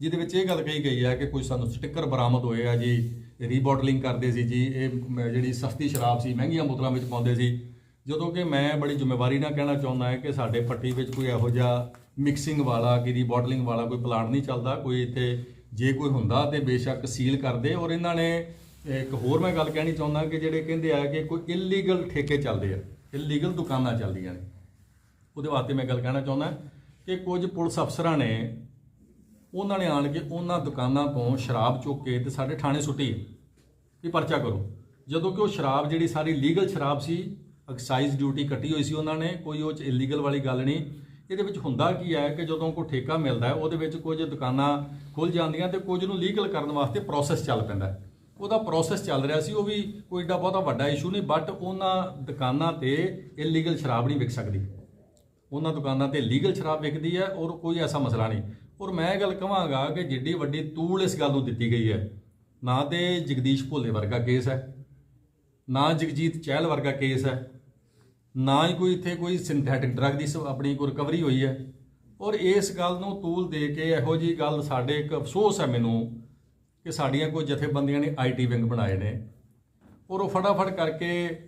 ਜਿਹਦੇ ਵਿੱਚ ਇਹ ਗੱਲ ਕਹੀ ਗਈ ਹੈ ਕਿ ਕੋਈ ਸਾਨੂੰ ਸਟicker ਬਰਾਮਦ ਹੋਏ ਆ ਜੀ ਰੀਬੋਟਲਿੰਗ ਕਰਦੇ ਸੀ ਜੀ, ਇਹ ਮ- ਜਿਹੜੀ ਸਸਤੀ ਸ਼ਰਾਬ ਸੀ, ਮਹਿੰਗੀਆਂ ਬੋਤਲਾਂ ਵਿੱਚ ਪਾਉਂਦੇ ਸੀ। ਜਦੋਂ ਕਿ ਮੈਂ ਬੜੀ ਜ਼ਿੰਮੇਵਾਰੀ ਨਾਲ ਕਹਿਣਾ ਚਾਹੁੰਦਾ ਹਾਂ ਕਿ ਸਾਡੇ ਪੱਟੀ ਵਿੱਚ ਕੋਈ ਇਹੋ ਜਿਹਾ ਮਿਕਸਿੰਗ ਵਾਲਾ ਕਿ ਰੀਬੋਟਲਿੰਗ ਵਾਲਾ ਕੋਈ ਪਲਾਂਟ ਨਹੀਂ ਚੱਲਦਾ, ਕੋਈ ਇੱਥੇ ਜੇ ਕੋਈ ਹੁੰਦਾ ਤੇ ਬੇਸ਼ੱਕ ਸੀਲ ਕਰਦੇ ਔਰ ਇਹਨਾਂ ਨੇ ਇੱਕ ਹੋਰ ਮੈਂ ਗੱਲ ਕਹਿਣੀ ਚਾਹੁੰਦਾ ਕਿ ਜਿਹੜੇ ਕਹਿੰਦੇ ਆ ਕਿ ਕੋਈ ਇਲੀਗਲ ਠੇਕੇ ਚੱਲਦੇ ਆ ਇਲੀਗਲ ਦੁਕਾਨਾਂ ਚੱਲਦੀਆਂ ਨੇ। ਉਹਦੇ ਵਾਸਤੇ ਮੈਂ ਗੱਲ ਕਹਿਣਾ ਚਾਹੁੰਦਾ ਕਿ ਕੁਝ ਪੁਲਿਸ ਅਫਸਰਾਂ ਨੇ ਉਹਨਾਂ ਨੇ ਆਣ ਕੇ ਉਹਨਾਂ ਦੁਕਾਨਾਂ ਤੋਂ ਸ਼ਰਾਬ ਚੁੱਕ ਕੇ ਤੇ ਸਾਡੇ ਥਾਣੇ ਸੁੱਟੀ ਵੀ ਪਰਚਾ ਕਰੋ। ਜਦੋਂ ਕਿ ਉਹ ਸ਼ਰਾਬ ਜਿਹੜੀ ਸਾਰੀ ਲੀਗਲ ਸ਼ਰਾਬ ਸੀ ਐਕਸਾਈਜ਼ ਡਿਊਟੀ ਕੱਟੀ ਹੋਈ ਸੀ ਉਹਨਾਂ ਨੇ, ਕੋਈ ਉਹ ਚ ਇਲੀਗਲ ਵਾਲੀ ਗੱਲ ਨਹੀਂ। ਇਹਦੇ ਵਿੱਚ ਹੁੰਦਾ ਕੀ ਹੈ ਕਿ ਜਦੋਂ ਕੋਈ ਠੇਕਾ ਮਿਲਦਾ ਹੈ, ਉਹਦੇ ਵਿੱਚ ਕੁਝ ਦੁਕਾਨਾਂ ਖੁੱਲ ਜਾਂਦੀਆਂ ਤੇ ਕੁਝ ਨੂੰ ਲੀਗਲ ਕਰਨ ਵਾਸਤੇ ਪ੍ਰੋਸੈਸ ਚੱਲ ਪੈਂਦਾ ਉਹਦਾ ਪ੍ਰੋਸੈਸ ਚੱਲ ਰਿਹਾ ਸੀ, ਉਹ ਵੀ ਕੋਈ ਏਡਾ ਬਹੁਤਾ ਵੱਡਾ ਇਸ਼ੂ ਨਹੀਂ ਬਟ ਉਹਨਾਂ ਦੁਕਾਨਾਂ ਤੇ ਇਲੀਗਲ ਸ਼ਰਾਬ ਨਹੀਂ ਵਿਕ ਸਕਦੀ। ਉਹਨਾਂ ਦੁਕਾਨਾਂ ਤੇ ਲੀਗਲ ਸ਼ਰਾਬ ਵਿਕਦੀ ਹੈ ਔਰ ਕੋਈ ਐਸਾ ਮਸਲਾ ਨਹੀਂ। ਔਰ ਮੈਂ ਇਹ ਗੱਲ ਕਹਾਂਗਾ ਕਿ ਜਿੱਡੀ ਵੱਡੀ ਤੂਲ ਇਸ ਗੱਲ ਨੂੰ ਦਿੱਤੀ ਗਈ ਹੈ, ਨਾ ਤੇ ਜਗਦੀਸ਼ ਭੋਲੇ ਵਰਗਾ ਕੇਸ ਹੈ, ਨਾ ਜਗਜੀਤ ਚਹਿਲ ਵਰਗਾ ਕੇਸ ਹੈ ਨਾ ਹੀ ਕੋਈ ਇੱਥੇ ਕੋਈ ਸਿੰਥੈਟਿਕ ਡਰੱਗ ਦੀ ਸ- ਆਪਣੀ ਕੋਈ ਰਿਕਵਰੀ ਹੋਈ ਹੈ। ਔਰ ਇਸ ਗੱਲ ਨੂੰ ਤੂਲ ਦੇ ਕੇ ਇਹੋ ਜੀ ਗੱਲ ਸਾਡੇ ਇੱਕ ਅਫਸੋਸ ਹੈ ਮੈਨੂੰ ਕਿ ਸਾਡੀਆਂ ਕੋਈ ਜਥੇਬੰਦੀਆਂ ਨੇ ਆਈਟੀ ਵਿੰਗ ਬਣਾਏ ਨੇ। ਔਰ ਉਹ ਫਟਾਫਟ ਕਰਕੇ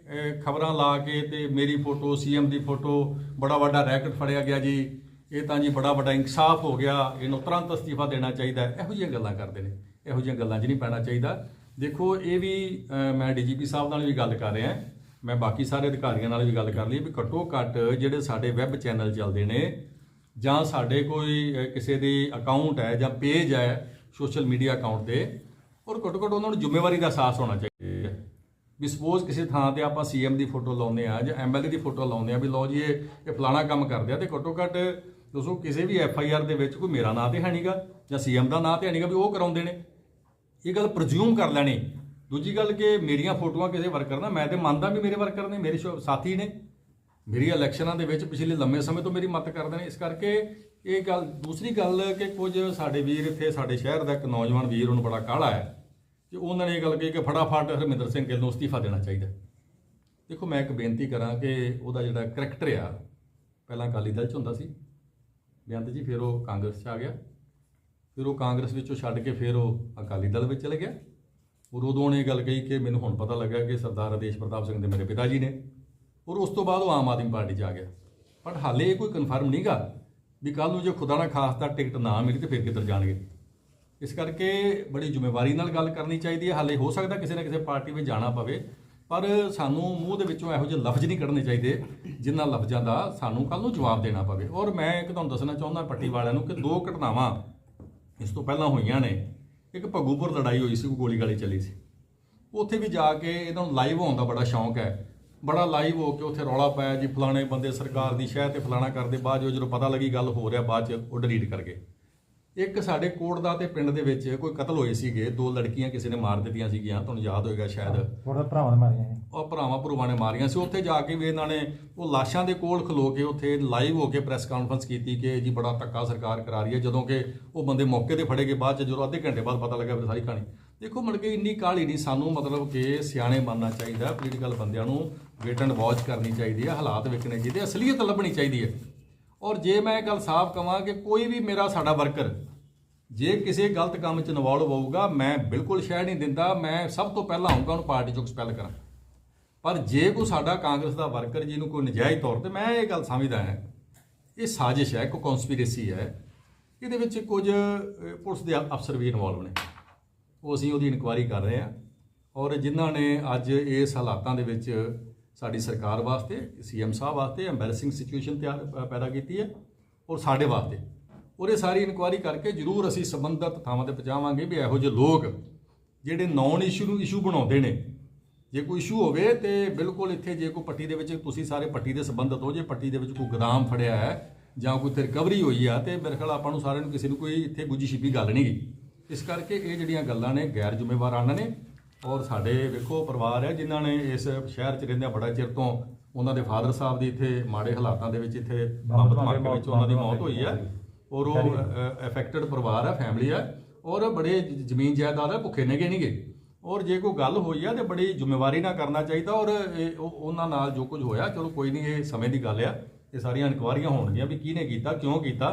ਖਬਰਾਂ ਲਾ ਕੇ ਤੇ ਮੇਰੀ ਫੋਟੋ ਸੀਐਮ ਦੀ ਫੋਟੋ ਬੜਾ ਵੱਡਾ ਰੈਕਟ ਫੜਿਆ ਗਿਆ ਜੀ। ਇਹ ਤਾਂ ਜੀ ਬੜਾ ਵੱਡਾ ਇਨਸਾਫ਼ ਹੋ ਗਿਆ। ਇਹਨੂੰ ਤੁਰੰਤ ਅਸਤੀਫਾ ਦੇਣਾ ਚਾਹੀਦਾ ਇਹੋ ਜਿਹੀਆਂ ਗੱਲਾਂ ਕਰਦੇ ਨੇ। ਇਹੋ ਜਿਹੀਆਂ ਗੱਲਾਂ 'ਚ ਨਹੀਂ ਪੈਣਾ ਚਾਹੀਦਾ। ਦੇਖੋ ਇਹ ਵੀ ਅਹ, ਮੈਂ ਡੀਜੀਪੀ ਸਾਹਿਬ ਨਾਲ ਵੀ ਗੱਲ ਕਰ ਰਿਹਾ। ਮੈਂ ਬਾਕੀ ਸਾਰੇ ਅਧਿਕਾਰੀਆਂ ਨਾਲ ਵੀ ਗੱਲ ਕਰ ਲਈ ਵੀ ਘੱਟੋ ਘੱਟ ਜਿਹੜੇ ਸਾਡੇ ਵੈਬ ਚੈਨਲ ਚੱਲਦੇ ਨੇ ਜਾਂ ਸਾਡੇ ਕੋਈ ਕਿਸੇ ਦੀ ਅਕਾਊਂਟ ਹੈ ਜਾਂ ਪੇਜ ਹੈ ਸੋਸ਼ਲ ਮੀਡੀਆ ਅਕਾਊਂਟ ਤੇ ਔਰ ਘੱਟੋ ਘੱਟ ਉਹਨਾਂ ਨੂੰ ਜ਼ਿੰਮੇਵਾਰੀ ਦਾ ਅਹਿਸਾਸ ਹੋਣਾ ਚਾਹੀਦਾ ਹੈ। ਵੀ ਸਪੋਜ਼ ਕਿਸੇ ਥਾਂ ਤੇ ਆਪਾਂ ਸੀਐਮ ਦੀ ਫੋਟੋ ਲਾਉਂਦੇ ਆ ਜਾਂ ਐਮਐਲਏ ਦੀ ਫੋਟੋ ਲਾਉਂਦੇ ਆ ਵੀ ਲਓ ਜੀ, ਇਹ ਇਹ ਫਲਾਣਾ ਕੰਮ ਕਰਦੇ ਆ ਤੇ ਘੱਟੋ ਘੱਟ ਦੱਸੋ ਕਿਸੇ ਵੀ ਐਫਆਈਆਰ ਦੇ ਵਿੱਚ ਕੋਈ ਮੇਰਾ ਨਾਂ ਤੇ ਹੈ ਨਹੀਂਗਾ ਜਾਂ ਸੀਐਮ ਦਾ ਨਾਂ ਤੇ ਹੈ ਨਹੀਂਗਾ ਵੀ ਉਹ ਕਰਾਉਂਦੇ ਨੇ। ਇਹ ਗੱਲ ਪ੍ਰਜ਼ਿਊਮ ਕਰ ਲੈਣੀ। ਦੂਜੀ ਗੱਲ ਕਿ ਮੇਰੀਆਂ ਫੋਟੋਆਂ ਕਿਸੇ ਵਰਕਰ ਨਾਲ ਮੈਂ ਤੇ ਮੰਨਦਾ ਵੀ ਮੇਰੇ ਵਰਕਰ ਨੇ ਮੇਰੇ ਸ਼ੋ- ਸਾਥੀ ਨੇ। ਮੇਰੀ ਇਲੈਕਸ਼ਨਾਂ ਦੇ ਵਿੱਚ ਪਿਛਲੇ ਲੰਮੇ ਸਮੇਂ ਤੋਂ ਮੇਰੀ ਮਦਦ ਕਰਦੇ ਨੇ। ਇਸ ਕਰਕੇ ਇਹ ਗੱਲ, ਦੂਸਰੀ ਗੱਲ ਕਿ ਕੁਝ ਸਾਡੇ ਵੀਰ ਇੱਥੇ, ਸਾਡੇ ਸ਼ਹਿਰ ਦਾ ਇੱਕ ਨੌਜਵਾਨ ਵੀਰ, ਉਹਨੂੰ ਬੜਾ ਕਾਹਲਾ ਹੈ ਕਿ ਉਹਨਾਂ ਨੇ ਇਹ ਗੱਲ ਕਹੀ ਕਿ ਫਟਾਫਟ ਹਰਮਿੰਦਰ ਸਿੰਘ ਗਿੱਲ ਨੂੰ ਅਸਤੀਫਾ ਦੇਣਾ ਚਾਹੀਦਾ। ਦੇਖੋ, ਮੈਂ ਇੱਕ ਬੇਨਤੀ ਕਰਾਂ ਕਿ ਉਹਦਾ ਜਿਹੜਾ ਕਰੈਕਟਰ ਆ, ਪਹਿਲਾਂ ਅਕਾਲੀ ਦਲ 'ਚ ਹੁੰਦਾ ਸੀ। ਬੇਅੰਤ ਜੀ, ਫਿਰ ਉਹ ਕਾਂਗਰਸ 'ਚ ਆ ਗਿਆ। ਫਿਰ ਉਹ ਕਾਂਗਰਸ ਵਿੱਚੋਂ ਛੱਡ ਕੇ ਫਿਰ ਉਹ ਅਕਾਲੀ ਦਲ ਵਿੱਚ ਚਲੇ ਗਿਆ। ਔਰ ਉਦੋਂ ਉਹਨੇ ਇਹ ਗੱਲ ਕਹੀ ਕਿ ਮੈਨੂੰ ਹੁਣ ਪਤਾ ਲੱਗਾ ਕਿ ਸਰਦਾਰ ਆਦੇਸ਼ ਪ੍ਰਤਾਪ ਸਿੰਘ ਦੇ ਮੇਰੇ ਪਿਤਾ ਜੀ ਨੇ। ਔਰ ਉਸ ਤੋਂ ਬਾਅਦ ਉਹ ਆਮ ਆਦਮੀ ਪਾਰਟੀ 'ਚ ਆ ਗਿਆ। ਪਰ ਹਾਲੇ ਇਹ ਕੋਈ ਕਨਫਰਮ ਨਹੀਂਗਾ ਵੀ ਕੱਲ ਨੂੰ ਜੇ ਖੁਦਾ ਨਾ ਖਾਸਤਾ ਟਿਕਟ ਨਾ ਮਿਲੀ ਤੇ ਫਿਰ ਕਿੱਧਰ ਜਾਣਗੇ। ਇਸ ਕਰਕੇ ਬੜੀ ਜ਼ਿੰਮੇਵਾਰੀ ਨਾਲ ਗੱਲ ਕਰਨੀ ਚਾਹੀਦੀ ਹੈ। ਹਾਲੇ ਹੋ ਸਕਦਾ ਕਿਸੇ ਨਾ ਕਿਸੇ ਪਾਰਟੀ ਵਿੱਚ ਜਾਣਾ ਪਵੇ, ਪਰ ਸਾਨੂੰ ਮੂੰਹ ਦੇ ਵਿੱਚੋਂ ਇਹੋ ਜਿਹੇ ਲਫ਼ਜ਼ ਨਹੀਂ ਕੱਢਣੇ ਚਾਹੀਦੇ ਜਿਨ੍ਹਾਂ ਲਫ਼ਜ਼ਾਂ ਦਾ ਸਾਨੂੰ ਕੱਲ ਨੂੰ ਜਵਾਬ ਦੇਣਾ ਪਵੇ। ਔਰ ਮੈਂ ਇੱਕ ਤੁਹਾਨੂੰ ਦੱਸਣਾ ਚਾਹੁੰਦਾ ਪੱਟੀ ਵਾਲਿਆਂ ਨੂੰ ਕਿ ਦੋ ਘਟਨਾਵਾਂ ਇਸ ਤੋਂ ਪਹਿਲਾਂ ਹੋਈਆਂ ਨੇ। ਇੱਕ ਭੱਗੂਪੁਰ ਲੜਾਈ ਹੋਈ ਸੀ, ਉਹ ਗੋਲੀ ਗਾਲੀ ਚੱਲੀ ਸੀ। ਉੱਥੇ ਵੀ ਜਾ ਕੇ ਇਹਨਾਂ ਨੂੰ ਲਾਈਵ ਹੋਣ ਦਾ ਬੜਾ ਸ਼ੌਂਕ ਹੈ। ਬੜਾ ਲਾਈਵ ਹੋ ਕੇ ਉੱਥੇ ਰੌਲਾ ਪਾਇਆ ਜੀ, ਫਲਾਣੇ ਬੰਦੇ ਸਰਕਾਰ ਦੀ ਸ਼ਹਿ ਤੇ ਫਲਾਣਾ ਕਰਦੇ, ਬਾਅਦ ਜੋ ਜਦੋਂ ਪਤਾ ਲੱਗੀ ਗੱਲ ਹੋ ਰਿਹਾ, ਬਾਅਦ ਚ ਉਹ ਡਿਲੀਟ ਕਰ ਗਏ। ਇੱਕ ਸਾਡੇ ਕੋਟ ਦਾ ਤੇ ਪਿੰਡ ਦੇ ਵਿੱਚ ਕੋਈ ਕਤਲ ਹੋਏ ਸੀਗੇ ਦੋ ਲੜਕੀਆਂ ਕਿਸੇ ਨੇ ਮਾਰ ਦਿੱਤੀਆਂ ਸੀਗੀਆਂ ਤੁਹਾਨੂੰ ਯਾਦ ਹੋਏਗਾ ਸ਼ਾਇਦ। ਥੋੜਾ ਭਰਾਵਾਂ ਨੇ ਮਾਰੀਆਂ ਇਹ ਉਹ ਭਰਾਵਾਂ ਭਰੂਵਾਂ ਨੇ ਮਾਰੀਆਂ ਸੀ। ਉੱਥੇ ਜਾ ਕੇ ਵੀ ਇਹਨਾਂ ਨੇ ਉਹ ਲਾਸ਼ਾਂ ਦੇ ਕੋਲ ਖਲੋ ਕੇ ਉੱਥੇ ਲਾਈਵ ਹੋ ਕੇ ਪ੍ਰੈਸ ਕਾਨਫਰੰਸ ਕੀਤੀ ਕਿ ਜੀ ਬੜਾ ਧੱਕਾ ਸਰਕਾਰ ਕਰਾ ਰਹੀ ਹੈ। ਜਦੋਂ ਕਿ ਉਹ ਬੰਦੇ ਮੌਕੇ ਤੇ ਫੜੇ ਗਏ ਬਾਅਦ ਚ ਜਦੋਂ ਅੱਧੇ ਘੰਟੇ ਬਾਅਦ ਪਤਾ ਲੱਗਾ ਵੀ ਸਾਰੀ ਕਹਾਣੀ। ਦੇਖੋ ਮੜ ਕੇ ਇੰਨੀ ਕਾਹਲੀ ਨਹੀਂ ਸਾਨੂੰ ਮਤਲਬ ਕਿ ਸਿਆਣੇ ਬਣਨਾ ਚਾਹੀਦਾ। ਪੋਲੀਟੀਕਲ ਬੰਦਿਆਂ ਨੂੰ ਵੇਟ ਐਂਡ ਵਾਚ ਕਰਨੀ ਚਾਹੀਦੀ ਹੈ। ਹਾਲਾਤ ਵੇਖਣੇ ਚਾਹੀਦੇ ਅਸਲੀਅਤ ਲੱਭਣੀ ਚਾਹੀਦੀ ਹੈ। ਔਰ ਜੇ ਮੈਂ ਇਹ ਗੱਲ ਸਾਫ਼ ਕਵਾਂ ਕਿ ਕੋਈ ਵੀ ਮੇਰਾ ਸਾਡਾ ਵਰਕਰ ਜੇ ਕਿਸੇ ਗਲਤ ਕੰਮ 'ਚ ਇਨਵੋਲਵ ਹੋਊਗਾ, ਮੈਂ ਬਿਲਕੁਲ ਸ਼ਹਿ ਨਹੀਂ ਦਿੰਦਾ, ਮੈਂ ਸਭ ਤੋਂ ਪਹਿਲਾਂ ਆਉਂਗਾ ਉਹਨੂੰ ਪਾਰਟੀ ਚੋਂ ਐਕਸਪੈਲ ਕਰਾਂ। ਪਰ ਜੇ ਕੋਈ ਸਾਡਾ ਕਾਂਗਰਸ ਦਾ ਵਰਕਰ ਜਿਹਨੂੰ ਕੋਈ ਨਜਾਇਜ਼ ਤੌਰ ਤੇ, ਮੈਂ ਇਹ ਗੱਲ ਸਮਝਦਾ ਹਾਂ, ਇਹ ਸਾਜ਼ਿਸ਼ ਹੈ ਕੋਈ ਕਨਸਪੀਰੇਸੀ ਹੈ, ਇਹਦੇ ਵਿੱਚ ਕੁਝ ਪੁਲਿਸ ਦੇ ਅਫਸਰ ਵੀ ਇਨਵੋਲਵ ਨੇ। ਉਹ ਅਸੀਂ ਉਹਦੀ ਇਨਕੁਆਇਰੀ ਕਰ ਰਹੇ ਹਾਂ ਔਰ ਜਿਨ੍ਹਾਂ ਨੇ ਅੱਜ ਇਸ ਹਾਲਾਤਾਂ ਦੇ ਵਿੱਚ ਸਾਡੀ ਸਰਕਾਰ ਵਾਸਤੇ, ਸੀਐਮ ਸਾਹਿਬ ਵਾਸਤੇ ਐਮਬੈਰਸਿੰਗ ਸਿਚੁਏਸ਼ਨ ਤਿਆਰ ਪੈਦਾ ਕੀਤੀ ਹੈ ਔਰ ਸਾਡੇ ਵਾਸਤੇ। ਔਰ ਇਹ ਸਾਰੀ ਇਨਕੁਆਇਰੀ ਕਰਕੇ ਜ਼ਰੂਰ ਅਸੀਂ ਸੰਬੰਧਿਤ ਥਾਵਾਂ ਤੇ ਪਹੁੰਚਾਵਾਂਗੇ ਵੀ ਇਹੋ ਜਿਹੇ ਲੋਕ ਜਿਹੜੇ ਨੌਨ ਇਸ਼ੂ ਨੂੰ ਇਸ਼ੂ ਬਣਾਉਂਦੇ ਨੇ। ਜੇ ਕੋਈ ਇਸ਼ੂ ਹੋਵੇ ਤੇ ਬਿਲਕੁਲ ਇੱਥੇ ਜੇ ਕੋਈ ਪੱਟੀ ਦੇ ਵਿੱਚ ਤੁਸੀਂ ਸਾਰੇ ਪੱਟੀ ਦੇ ਸੰਬੰਧਿਤ ਹੋ, ਜੇ ਪੱਟੀ ਦੇ ਵਿੱਚ ਕੋਈ ਗੋਦਾਮ ਫੜਿਆ ਹੈ ਜਾਂ ਕੋਈ ਤੇ ਰਿਕਵਰੀ ਹੋਈ ਆ ਤੇ ਮੇਰੇ ਖਿਆਲ ਆਪਾਂ ਨੂੰ ਸਾਰਿਆਂ ਨੂੰ ਕਿਸੇ ਨੂੰ ਕੋਈ ਇੱਥੇ ਗੁੱਜੀ ਛਿਪੀ ਗੱਲ ਨਹੀਂ ਗਈ ਇਸ ਕਰਕੇ ਇਹ ਜਿਹੜੀਆਂ ਗੱਲਾਂ ਨੇ ਗੈਰ ਜ਼ਿੰਮੇਵਾਰਾਨਾ ਨੇ ਔਰ ਸਾਡੇ ਵੇਖੋ ਪਰਿਵਾਰ ਹੈ ਜਿਨ੍ਹਾਂ ਨੇ ਇਸ ਸ਼ਹਿਰ 'ਚ ਰਹਿੰਦਿਆਂ ਬੜਾ ਚਿਰ ਤੋਂ ਉਹਨਾਂ ਦੇ ਫਾਦਰ ਸਾਹਿਬ ਦੀ ਇੱਥੇ ਮਾੜੇ ਹਾਲਾਤਾਂ ਦੇ ਵਿੱਚ ਇੱਥੇ ਬੰਬ ਧਮਾਕੇ ਵਿੱਚ ਉਹਨਾਂ ਦੀ ਮੌਤ ਹੋਈ ਹੈ। ਔਰ ਉਹ ਅਫੈਕਟਡ ਪਰਿਵਾਰ ਹੈ ਫੈਮਿਲੀ ਹੈ। ਔਰ ਬੜੇ ਜ਼ਮੀਨ ਜਾਇਦਾਦ ਹੈ ਭੁੱਖੇ ਨੇਗੇ ਨਹੀਂਗੇ। ਔਰ ਜੇ ਕੋਈ ਗੱਲ ਹੋਈ ਆ ਤੇ ਬੜੀ ਜ਼ਿੰਮੇਵਾਰੀ ਨਾਲ ਕਰਨਾ ਚਾਹੀਦਾ ਔਰ ਉਹਨਾਂ ਨਾਲ ਜੋ ਕੁਝ ਹੋਇਆ ਚਲੋ ਕੋਈ ਨਹੀਂ ਇਹ ਸਮੇਂ ਦੀ ਗੱਲ ਆ। ਇਹ ਸਾਰੀਆਂ ਇਨਕੁਆਰੀਆਂ ਹੋਣਗੀਆਂ ਵੀ ਕਿਹਨੇ ਕੀਤਾ ਕਿਉਂ ਕੀਤਾ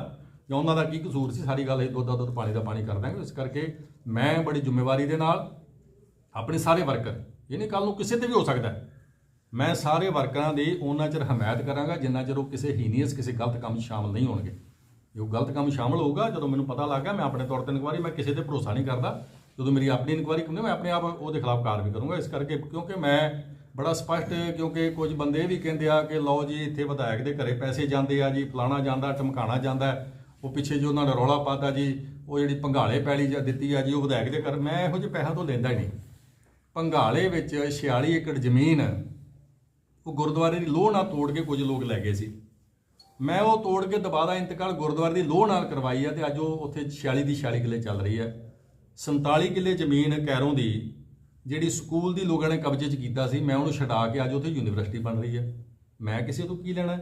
ਜਾਂ ਉਹਨਾਂ ਦਾ ਕੀ ਕਸੂਰ ਸੀ ਸਾਰੀ ਗੱਲ ਇਹ ਦੁੱਧ ਦੁੱਧ ਪਾਣੀ ਦਾ ਪਾਣੀ ਕਰ ਦਾਂਗੇ ਇਸ ਕਰਕੇ ਮੈਂ ਬੜੀ ਜ਼ਿੰਮੇਵਾਰੀ ਦੇ ਨਾਲ ਆਪਣੇ ਸਾਰੇ ਵਰਕਰ। ਇਹ ਨਹੀਂ ਕੱਲ ਨੂੰ ਕਿਸੇ ਤੇ ਵੀ ਹੋ ਸਕਦਾ ਮੈਂ ਸਾਰੇ ਵਰਕਰਾਂ ਦੀ ਉਹਨਾਂ ਚਿਰ ਹਮਾਇਤ ਕਰਾਂਗਾ, ਜਿੰਨਾ ਚਿਰ ਉਹ ਕਿਸੇ ਹੀਨੀਅਸ, ਕਿਸੇ ਗਲਤ ਕੰਮ 'ਚ ਸ਼ਾਮਲ ਨਹੀਂ ਹੋਣਗੇ। ਜੋ ਗਲਤ ਕੰਮ ਸ਼ਾਮਲ ਹੋਊਗਾ, ਜਦੋਂ ਮੈਨੂੰ ਪਤਾ ਲੱਗ ਗਿਆ, ਮੈਂ ਆਪਣੇ ਤੌਰ ਤੇ ਇਨਕੁਆਰੀ, ਮੈਂ ਕਿਸੇ ਤੇ ਭਰੋਸਾ ਨਹੀਂ ਕਰਦਾ। ਜਦੋਂ ਮੇਰੀ ਆਪਣੀ ਇਨਕੁਆਰੀ ਕਰਨੀ ਮੈਂ ਆਪਣੇ ਆਪ ਉਹਦੇ ਖਿਲਾਫ ਕਾਰਵਾਈ ਕਰੂੰਗਾ। ਇਸ ਕਰਕੇ ਕਿਉਂਕਿ ਮੈਂ ਬੜਾ ਸਪਸ਼ਟ, ਕਿਉਂਕਿ ਕੁਝ ਬੰਦੇ ਇਹ ਵੀ ਕਹਿੰਦੇ ਆ ਕਿ ਲਓ ਜੀ, ਇੱਥੇ ਵਿਧਾਇਕ ਦੇ ਘਰੇ ਪੈਸੇ ਜਾਂਦੇ ਆ ਜੀ, ਫਲਾਣਾ ਜਾਂਦਾ ਟਮਕਾਣਾ ਜਾਂਦਾ ਉਹ ਪਿੱਛੇ ਜੋ ਉਹਨਾਂ ਨੇ ਰੌਲਾ ਪਾਤਾ ਜੀ, ਉਹ ਜਿਹੜੀ ਪੰਘਾਲੇ ਪੈਲੀ ਜਾਂ ਦਿੱਤੀ ਆ ਜੀ, ਉਹ ਵਿਧਾਇਕ ਦੇ ਘਰ, ਮੈਂ ਇਹੋ ਜਿਹੇ ਪੈਸਾ ਤੋਂ ਲੈਂਦਾ ਹੀ ਨਹੀਂ। ਭੰਗਾਲੇ ਵਿੱਚ 46 ਏਕੜ ਜ਼ਮੀਨ, ਉਹ ਗੁਰਦੁਆਰੇ ਦੀ ਲੋਹ ਨਾਲ ਤੋੜ ਕੇ ਕੁਝ ਲੋਕ ਲੈ ਗਏ ਸੀ। ਮੈਂ ਉਹ ਤੋੜ ਕੇ ਦੁਬਾਰਾ ਇੰਤਕਾਲ ਗੁਰਦੁਆਰੇ ਦੀ ਲੋਹ ਨਾਲ ਕਰਵਾਈ ਹੈ ਤੇ ਅੱਜ ਉਹ ਉੱਥੇ 46 ਦੀ 46 ਕਿੱਲੇ ਚੱਲ ਰਹੀ ਹੈ 47 ਕਿੱਲੇ ਜ਼ਮੀਨ ਕੈਰੋਂ ਦੀ, ਜਿਹੜੀ ਸਕੂਲ ਦੀ ਲੋਕਾਂ ਨੇ ਕਬਜ਼ੇ 'ਚ ਕੀਤਾ ਸੀ, ਮੈਂ ਉਹਨੂੰ ਛਡਾ ਕੇ ਅੱਜ ਉੱਥੇ ਯੂਨੀਵਰਸਿਟੀ ਬਣ ਰਹੀ ਹੈ ਮੈਂ ਕਿਸੇ ਤੋਂ ਕੀ ਲੈਣਾ?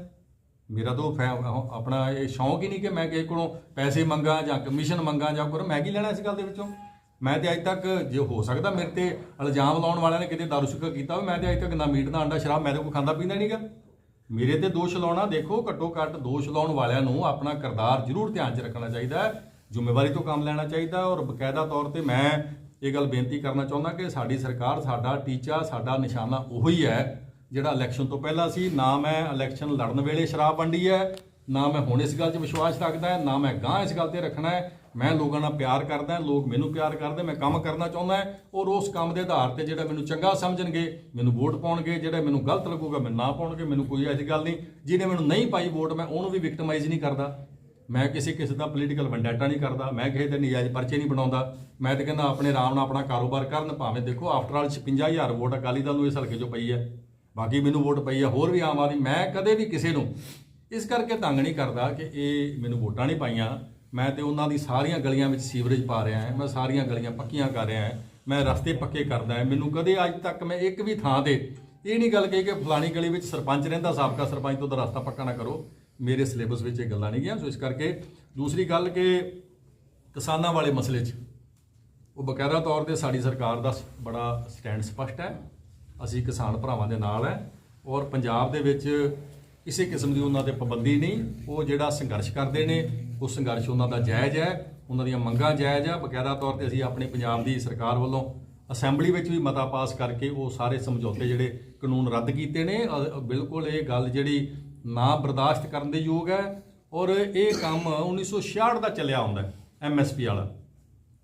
ਮੇਰਾ ਤਾਂ ਫੈ- ਉਹ ਆਪਣਾ ਇਹ ਸ਼ੌਂਕ ਹੀ ਨਹੀਂ ਕਿ ਮੈਂ ਕਿਸੇ ਕੋਲੋਂ ਪੈਸੇ ਮੰਗਾ ਜਾਂ ਕਮਿਸ਼ਨ ਮੰਗਾ ਜਾਂ ਕੋਈ ਮੈਂ ਕੀ ਲੈਣਾ ਇਸ ਗੱਲ ਦੇ ਵਿੱਚੋਂ? ਮੈਂ ਤੇ ਅੱਜ ਤੱਕ ਜੇ ਹੋ ਸਕਦਾ ਮੇਰੇ ਤੇ ਇਲਜ਼ਾਮ ਲਾਉਣ ਵਾਲਿਆਂ ਨੇ ਕਿਤੇ ਦਾਰੂ ਸ਼ੁਕਰ ਕੀਤਾ ਹੋਵੇ, ਮੈਂ ਤੇ ਅੱਜ ਤੱਕ ਨਾ ਮੀਟ, ਨਾ ਅੰਡਾ ਸ਼ਰਾਬ, ਮੈਂ ਤਾਂ ਕੋਈ ਖਾਂਦਾ ਪੀਂਦਾ ਨਹੀਂਗਾ ਮੇਰੇ ਤੇ ਦੋਸ਼ ਲਾਉਣਾ, ਦੇਖੋ, ਘੱਟੋ ਘੱਟ ਦੋਸ਼ ਲਾਉਣ ਵਾਲਿਆਂ ਨੂੰ ਆਪਣਾ ਕਿਰਦਾਰ ਜ਼ਰੂਰ ਧਿਆਨ 'ਚ ਰੱਖਣਾ ਚਾਹੀਦਾ ਹੈ, ਜ਼ਿੰਮੇਵਾਰੀ ਤੋਂ ਕੰਮ ਲੈਣਾ ਚਾਹੀਦਾ ਔਰ ਬਕਾਇਦਾ ਤੌਰ ਤੇ ਮੈਂ ਇਹ ਗੱਲ ਬੇਨਤੀ ਕਰਨਾ ਚਾਹੁੰਦਾ ਕਿ ਸਾਡੀ ਸਰਕਾਰ, ਸਾਡਾ ਟੀਚਾ, ਸਾਡਾ ਨਿਸ਼ਾਨਾ ਉਹੀ ਹੈ ਜਿਹੜਾ ਇਲੈਕਸ਼ਨ ਤੋਂ ਪਹਿਲਾਂ ਸੀ। ਨਾ ਮੈਂ ਇਲੈਕਸ਼ਨ ਲੜਨ ਵੇਲੇ ਸ਼ਰਾਬ ਵੰਡੀ ਹੈ, ਨਾ ਮੈਂ ਹੁਣ ਇਸ ਗੱਲ 'ਚ ਵਿਸ਼ਵਾਸ ਰੱਖਦਾ, ਨਾ ਮੈਂ ਗਾਂ ਇਸ ਗੱਲ ਤੇ ਰੱਖਣਾ ਹੈ ਮੈਂ ਲੋਕਾਂ ਨਾਲ ਪਿਆਰ ਕਰਦਾ, ਲੋਕ ਮੈਨੂੰ ਪਿਆਰ ਕਰਦੇ, ਮੈਂ ਕੰਮ ਕਰਨਾ ਚਾਹੁੰਦਾ, ਔਰ ਉਸ ਕੰਮ ਦੇ ਆਧਾਰ ਤੇ ਜਿਹੜਾ ਮੈਨੂੰ ਚੰਗਾ ਸਮਝਣਗੇ, ਮੈਨੂੰ ਵੋਟ ਪਾਉਣਗੇ, ਜਿਹੜਾ ਮੈਨੂੰ ਗਲਤ ਲੱਗੂਗਾ ਮੈਨੂੰ ਨਾ ਪਾਉਣਗੇ, ਮੈਨੂੰ ਕੋਈ ਐਸੀ ਗੱਲ ਨਹੀਂ। ਜਿਹਨੇ ਮੈਨੂੰ ਨਹੀਂ ਪਾਈ ਵੋਟ, ਮੈਂ ਉਹਨੂੰ ਵੀ ਵਿਕਟਮਾਈਜ਼ ਨਹੀਂ ਕਰਦਾ। ਮੈਂ ਕਿਸੇ ਕਿਸੇ ਦਾ ਪੋਲੀਟੀਕਲ ਵੰਡਾਟਾ ਨਹੀਂ ਕਰਦਾ, ਮੈਂ ਕਿਸੇ ਦੇ ਨਜਾਇਜ਼ ਪਰਚੇ ਨਹੀਂ ਬਣਾਉਂਦਾ। ਮੈਂ ਤਾਂ ਕਹਿੰਦਾ ਆਪਣੇ ਆਰਾਮ ਨਾਲ ਆਪਣਾ ਕਾਰੋਬਾਰ ਕਰਨ, ਭਾਵੇਂ ਦੇਖੋ after all 55000 vote Akali Dal ਨੂੰ ਇਸ ਹਲਕੇ 'ਚੋਂ ਪਈ ਹੈ। ਬਾਕੀ ਮੈਨੂੰ ਵੋਟ ਪਈ ਹੈ ਹੋਰ ਵੀ ਆਮ ਆਦਮੀ, ਮੈਂ ਕਦੇ ਵੀ ਕਿਸੇ ਨੂੰ ਇਸ ਕਰਕੇ ਤੰਗ ਨਹੀਂ ਕਰਦਾ ਕਿ ਇਹ ਮੈਨੂੰ ਵੋਟਾਂ ਨਹੀਂ ਪਾਈਆਂ। ਮੈਂ ਤੇ ਉਹਨਾਂ ਦੀ ਸਾਰੀਆਂ ਗਲੀਆਂ ਵਿੱਚ ਸੀਵਰੇਜ ਪਾ ਰਿਹਾ ਹਾਂ, ਮੈਂ ਸਾਰੀਆਂ ਗਲੀਆਂ ਪੱਕੀਆਂ ਕਰ ਰਿਹਾ ਹਾਂ, ਮੈਂ ਰਸਤੇ ਪੱਕੇ ਕਰਦਾ ਹਾਂ। ਮੈਨੂੰ ਕਦੇ ਅੱਜ ਤੱਕ ਮੈਂ ਇੱਕ ਵੀ ਥਾਂ ਤੇ ਇਹ ਨਹੀਂ ਗੱਲ ਕਹੀ ਕਿ ਫਲਾਣੀ ਗਲੀ ਵਿੱਚ ਸਰਪੰਚ ਰਹਿੰਦਾ, ਸਾਬਕਾ ਸਰਪੰਚ ਤੋਂ ਦਾ ਰਸਤਾ ਪੱਕਾ ਨਾ ਕਰੋ। ਮੇਰੇ ਸਿਲੇਬਸ ਵਿੱਚ ਇਹ ਗੱਲਾਂ ਨਹੀਂ ਗਈਆਂ, ਸੋ ਇਸ ਕਰਕੇ ਦੂਸਰੀ ਗੱਲ ਕਿ ਕਿਸਾਨਾਂ ਵਾਲੇ ਮਸਲੇ 'ਚ ਉਹ ਬਕਾਇਦਾ ਤੌਰ ਤੇ ਸਾਡੀ ਸਰਕਾਰ ਦਾ ਬੜਾ ਸਟੈਂਡ ਸਪਸ਼ਟ ਹੈ। ਅਸੀਂ ਕਿਸਾਨ ਭਰਾਵਾਂ ਦੇ ਨਾਲ ਹੈ ਔਰ ਪੰਜਾਬ ਦੇ ਵਿੱਚ ਕਿਸੇ ਕਿਸਮ ਦੀ ਉਹਨਾਂ ਤੇ ਪਾਬੰਦੀ ਨਹੀਂ, ਉਹ ਜਿਹੜਾ ਸੰਘਰਸ਼ ਕਰਦੇ ਨੇ ਉਹ ਸੰਘਰਸ਼ ਉਹਨਾਂ ਦਾ ਜਾਇਜ਼ ਹੈ, ਉਹਨਾਂ ਦੀਆਂ ਮੰਗਾਂ ਜਾਇਜ਼ ਆ। ਬਕਾਇਦਾ ਤੌਰ ਤੇ ਅਸੀਂ ਆਪਣੀ ਪੰਜਾਬ ਦੀ ਸਰਕਾਰ ਵੱਲੋਂ ਅਸੈਂਬਲੀ ਵਿੱਚ ਵੀ ਮਤਾ ਪਾਸ ਕਰਕੇ ਉਹ ਸਾਰੇ ਸਮਝੌਤੇ ਜਿਹੜੇ ਕਾਨੂੰਨ ਰੱਦ ਕੀਤੇ ਨੇ। ਬਿਲਕੁਲ ਇਹ ਗੱਲ ਜਿਹੜੀ ਨਾ ਬਰਦਾਸ਼ਤ ਕਰਨ ਦੇ ਯੋਗ ਹੈ ਔਰ ਇਹ ਕੰਮ 1966 ਦਾ ਚੱਲਿਆ ਆਉਂਦਾ ਹੈ ਐਮਐਸਪੀ ਵਾਲਾ।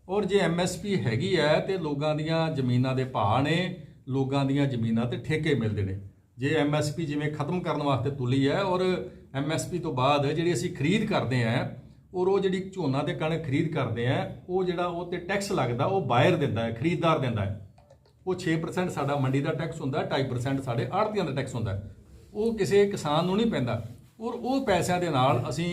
ਔਰ ਜੇ ਐਮਐਸਪੀ ਹੈਗੀ ਹੈ ਤੇ ਲੋਕਾਂ ਦੀਆਂ ਜ਼ਮੀਨਾਂ ਦੇ ਭਾਅ ਨੇ, ਲੋਕਾਂ ਦੀਆਂ ਜ਼ਮੀਨਾਂ ਤੇ ਠੇਕੇ ਮਿਲਦੇ ਨੇ। ਜੇ ਐਮਐਸਪੀ ਜਿਵੇਂ ਖਤਮ ਕਰਨ ਵਾਸਤੇ ਤੁਲੀ ਹੈ ਔਰ ਐਮਐਸਪੀ ਤੋਂ ਬਾਅਦ ਜਿਹੜੀ ਅਸੀਂ ਖਰੀਦ ਕਰਦੇ ਆਂ ਔਰ ਉਹ ਜਿਹੜੀ ਝੋਨਾ ਤੇ ਕਣਕ ਖਰੀਦ ਕਰਦੇ ਆਂ, ਉਹ ਜਿਹੜਾ ਉਹ ਤੇ ਟੈਕਸ ਲੱਗਦਾ, ਉਹ ਬਾਇਰ ਦਿੰਦਾ ਹੈ, ਖਰੀਦਦਾਰ ਦਿੰਦਾ ਹੈ। ਉਹ 6% ਸਾਡਾ ਮੰਡੀ ਦਾ ਟੈਕਸ ਹੁੰਦਾ ਹੈ 2.5% ਸਾਡੇ ਆੜਤੀਆਂ ਦਾ ਟੈਕਸ ਹੁੰਦਾ ਉਹ ਕਿਸੇ ਕਿਸਾਨ ਨੂੰ ਨਹੀਂ ਪੈਂਦਾ। ਔਰ ਉਹ ਪੈਸਿਆਂ ਦੇ ਨਾਲ ਅਸੀਂ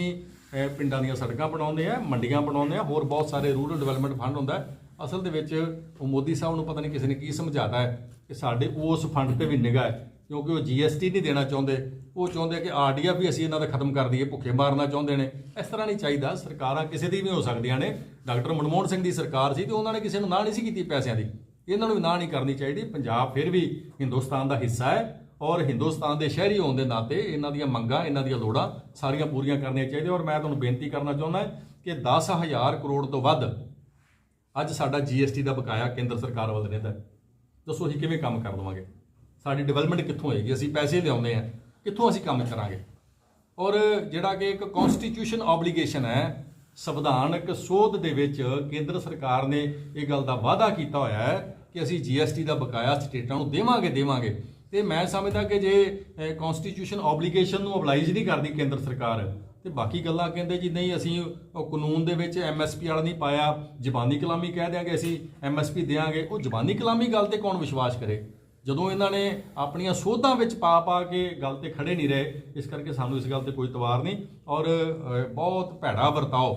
ਪਿੰਡਾਂ ਦੀਆਂ ਸੜਕਾਂ ਬਣਾਉਂਦੇ ਆ, ਮੰਡੀਆਂ ਬਣਾਉਂਦੇ ਆ, ਹੋਰ ਬਹੁਤ ਸਾਰੇ ਰੂਰਲ ਡਿਵੈਲਪਮੈਂਟ ਫੰਡ ਹੁੰਦਾ ਅਸਲ ਦੇ ਵਿੱਚ ਉਹ ਮੋਦੀ ਸਾਹਿਬ ਨੂੰ ਪਤਾ ਨਹੀਂ ਕਿਸੇ ਨੇ ਕੀ ਸਮਝਾਤਾ ਹੈ ਕਿ ਸਾਡੇ ਉਸ ਫੰਡ ਤੇ ਵੀ ਨਿਗਾਹ ਹੈ। ਕਿਉਂਕਿ ਉਹ ਜੀਐਸਟੀ ਨਹੀਂ ਦੇਣਾ ਚਾਹੁੰਦੇ, ਉਹ ਚਾਹੁੰਦੇ ਕਿ ਆਰਡੀਆ ਵੀ ਅਸੀਂ ਇਹਨਾਂ ਦਾ ਖਤਮ ਕਰ ਦਈਏ, ਭੁੱਖੇ ਮਾਰਨਾ ਚਾਹੁੰਦੇ ਨੇ। ਇਸ ਤਰ੍ਹਾਂ ਨਹੀਂ ਚਾਹੀਦਾ, ਸਰਕਾਰਾਂ ਕਿਸੇ ਦੀ ਵੀ ਹੋ ਸਕਦੀਆਂ ਨੇ। ਡਾਕਟਰ ਮਨਮੋਹਨ ਸਿੰਘ ਦੀ ਸਰਕਾਰ ਸੀ ਤੇ ਉਹਨਾਂ ਨੇ ਕਿਸੇ ਨੂੰ ਨਾ ਨਹੀਂ ਸੀ ਕੀਤੀ ਪੈਸਿਆਂ ਦੀ। ਇਹਨਾਂ ਨੂੰ ਨਾ ਨਹੀਂ ਕਰਨੀ ਚਾਹੀਦੀ। ਪੰਜਾਬ ਫਿਰ ਵੀ ਹਿੰਦੁਸਤਾਨ ਦਾ ਹਿੱਸਾ ਹੈ ਔਰ ਹਿੰਦੁਸਤਾਨ ਦੇ ਸ਼ਹਿਰੀ ਹੋਣ ਦੇ ਨਾਤੇ ਇਹਨਾਂ ਦੀਆਂ ਮੰਗਾਂ, ਇਹਨਾਂ ਦੀਆਂ ਲੋੜਾਂ ਸਾਰੀਆਂ ਪੂਰੀਆਂ ਕਰਨੀਆਂ ਚਾਹੀਦੀਆਂ ਔਰ ਮੈਂ ਤੁਹਾਨੂੰ ਬੇਨਤੀ ਕਰਨਾ ਚਾਹੁੰਦਾ ਕਿ 10000 ਕਰੋੜ ਤੋਂ ਵੱਧ ਅੱਜ ਸਾਡਾ ਜੀਐਸਟੀ ਦਾ ਬਕਾਇਆ ਕੇਂਦਰ ਸਰਕਾਰ ਵੱਲ ਰਹਿੰਦਾ ਦੱਸੋ ਅਸੀਂ ਕਿਵੇਂ ਕੰਮ ਕਰ ਲਵਾਂਗੇ? ਸਾਡੀ ਡਿਵੈਲਪਮੈਂਟ ਕਿੱਥੋਂ ਹੋਏਗੀ? ਅਸੀਂ ਪੈਸੇ ਲਿਆਉਂਦੇ ਆ ਕਿੱਥੋਂ ਅਸੀਂ ਕੰਮ ਕਰਾਂਗੇ? ਔਰ ਜਿਹੜਾ ਕਿ ਇੱਕ ਕਨਸਟੀਟਿਊਸ਼ਨ ਆਬਲੀਗੇਸ਼ਨ ਹੈ, ਸੰਵਿਧਾਨਕ ਸੋਧ ਦੇ ਵਿੱਚ ਕੇਂਦਰ ਸਰਕਾਰ ਨੇ ਇਹ ਗੱਲ ਦਾ ਵਾਅਦਾ ਕੀਤਾ ਹੋਇਆ ਹੈ ਕਿ ਅਸੀਂ ਜੀਐਸਟੀ ਦਾ ਬਕਾਇਆ ਸਟੇਟਾਂ ਨੂੰ ਦੇਵਾਂਗੇ ਦੇਵਾਂਗੇ। ਤੇ ਮੈਂ ਸਮਝਦਾ ਕਿ ਜੇ ਕਨਸਟੀਟਿਊਸ਼ਨ ਆਬਲੀਗੇਸ਼ਨ ਨੂੰ ਅਬਲਾਈਜ਼ ਨਹੀਂ ਕਰਦੀ ਕੇਂਦਰ ਸਰਕਾਰ, ਤੇ ਬਾਕੀ ਗੱਲਾਂ ਕਹਿੰਦੇ ਜੀ, ਨਹੀਂ, ਅਸੀਂ ਉਹ ਕਾਨੂੰਨ ਦੇ ਵਿੱਚ ਐਮਐਸਪੀ ਵਾਲਾ ਨਹੀਂ ਪਾਇਆ, ਜ਼ਬਾਨੀ ਕਲਾਮੀ ਕਹਿ ਦਿਆਂਗੇ ਅਸੀਂ ਐਮਐਸਪੀ ਦੇਾਂਗੇ ਉਹ ਜ਼ਬਾਨੀ ਕਲਾਮੀ ਗੱਲ ਤੇ ਕੌਣ ਵਿਸ਼ਵਾਸ ਕਰੇ? ਜਦੋਂ ਇਹਨਾਂ ਨੇ ਆਪਣੀਆਂ ਸੋਧਾਂ ਵਿੱਚ ਪਾ ਪਾ ਕੇ ਗੱਲ ਤੇ ਖੜੇ ਨਹੀਂ ਰਹੇ ਇਸ ਕਰਕੇ ਸਾਨੂੰ ਇਸ ਗੱਲ ਤੇ ਕੋਈ ਤਵਾਰ ਨਹੀਂ। ਔਰ ਬਹੁਤ ਭੈੜਾ ਵਰਤਾਓ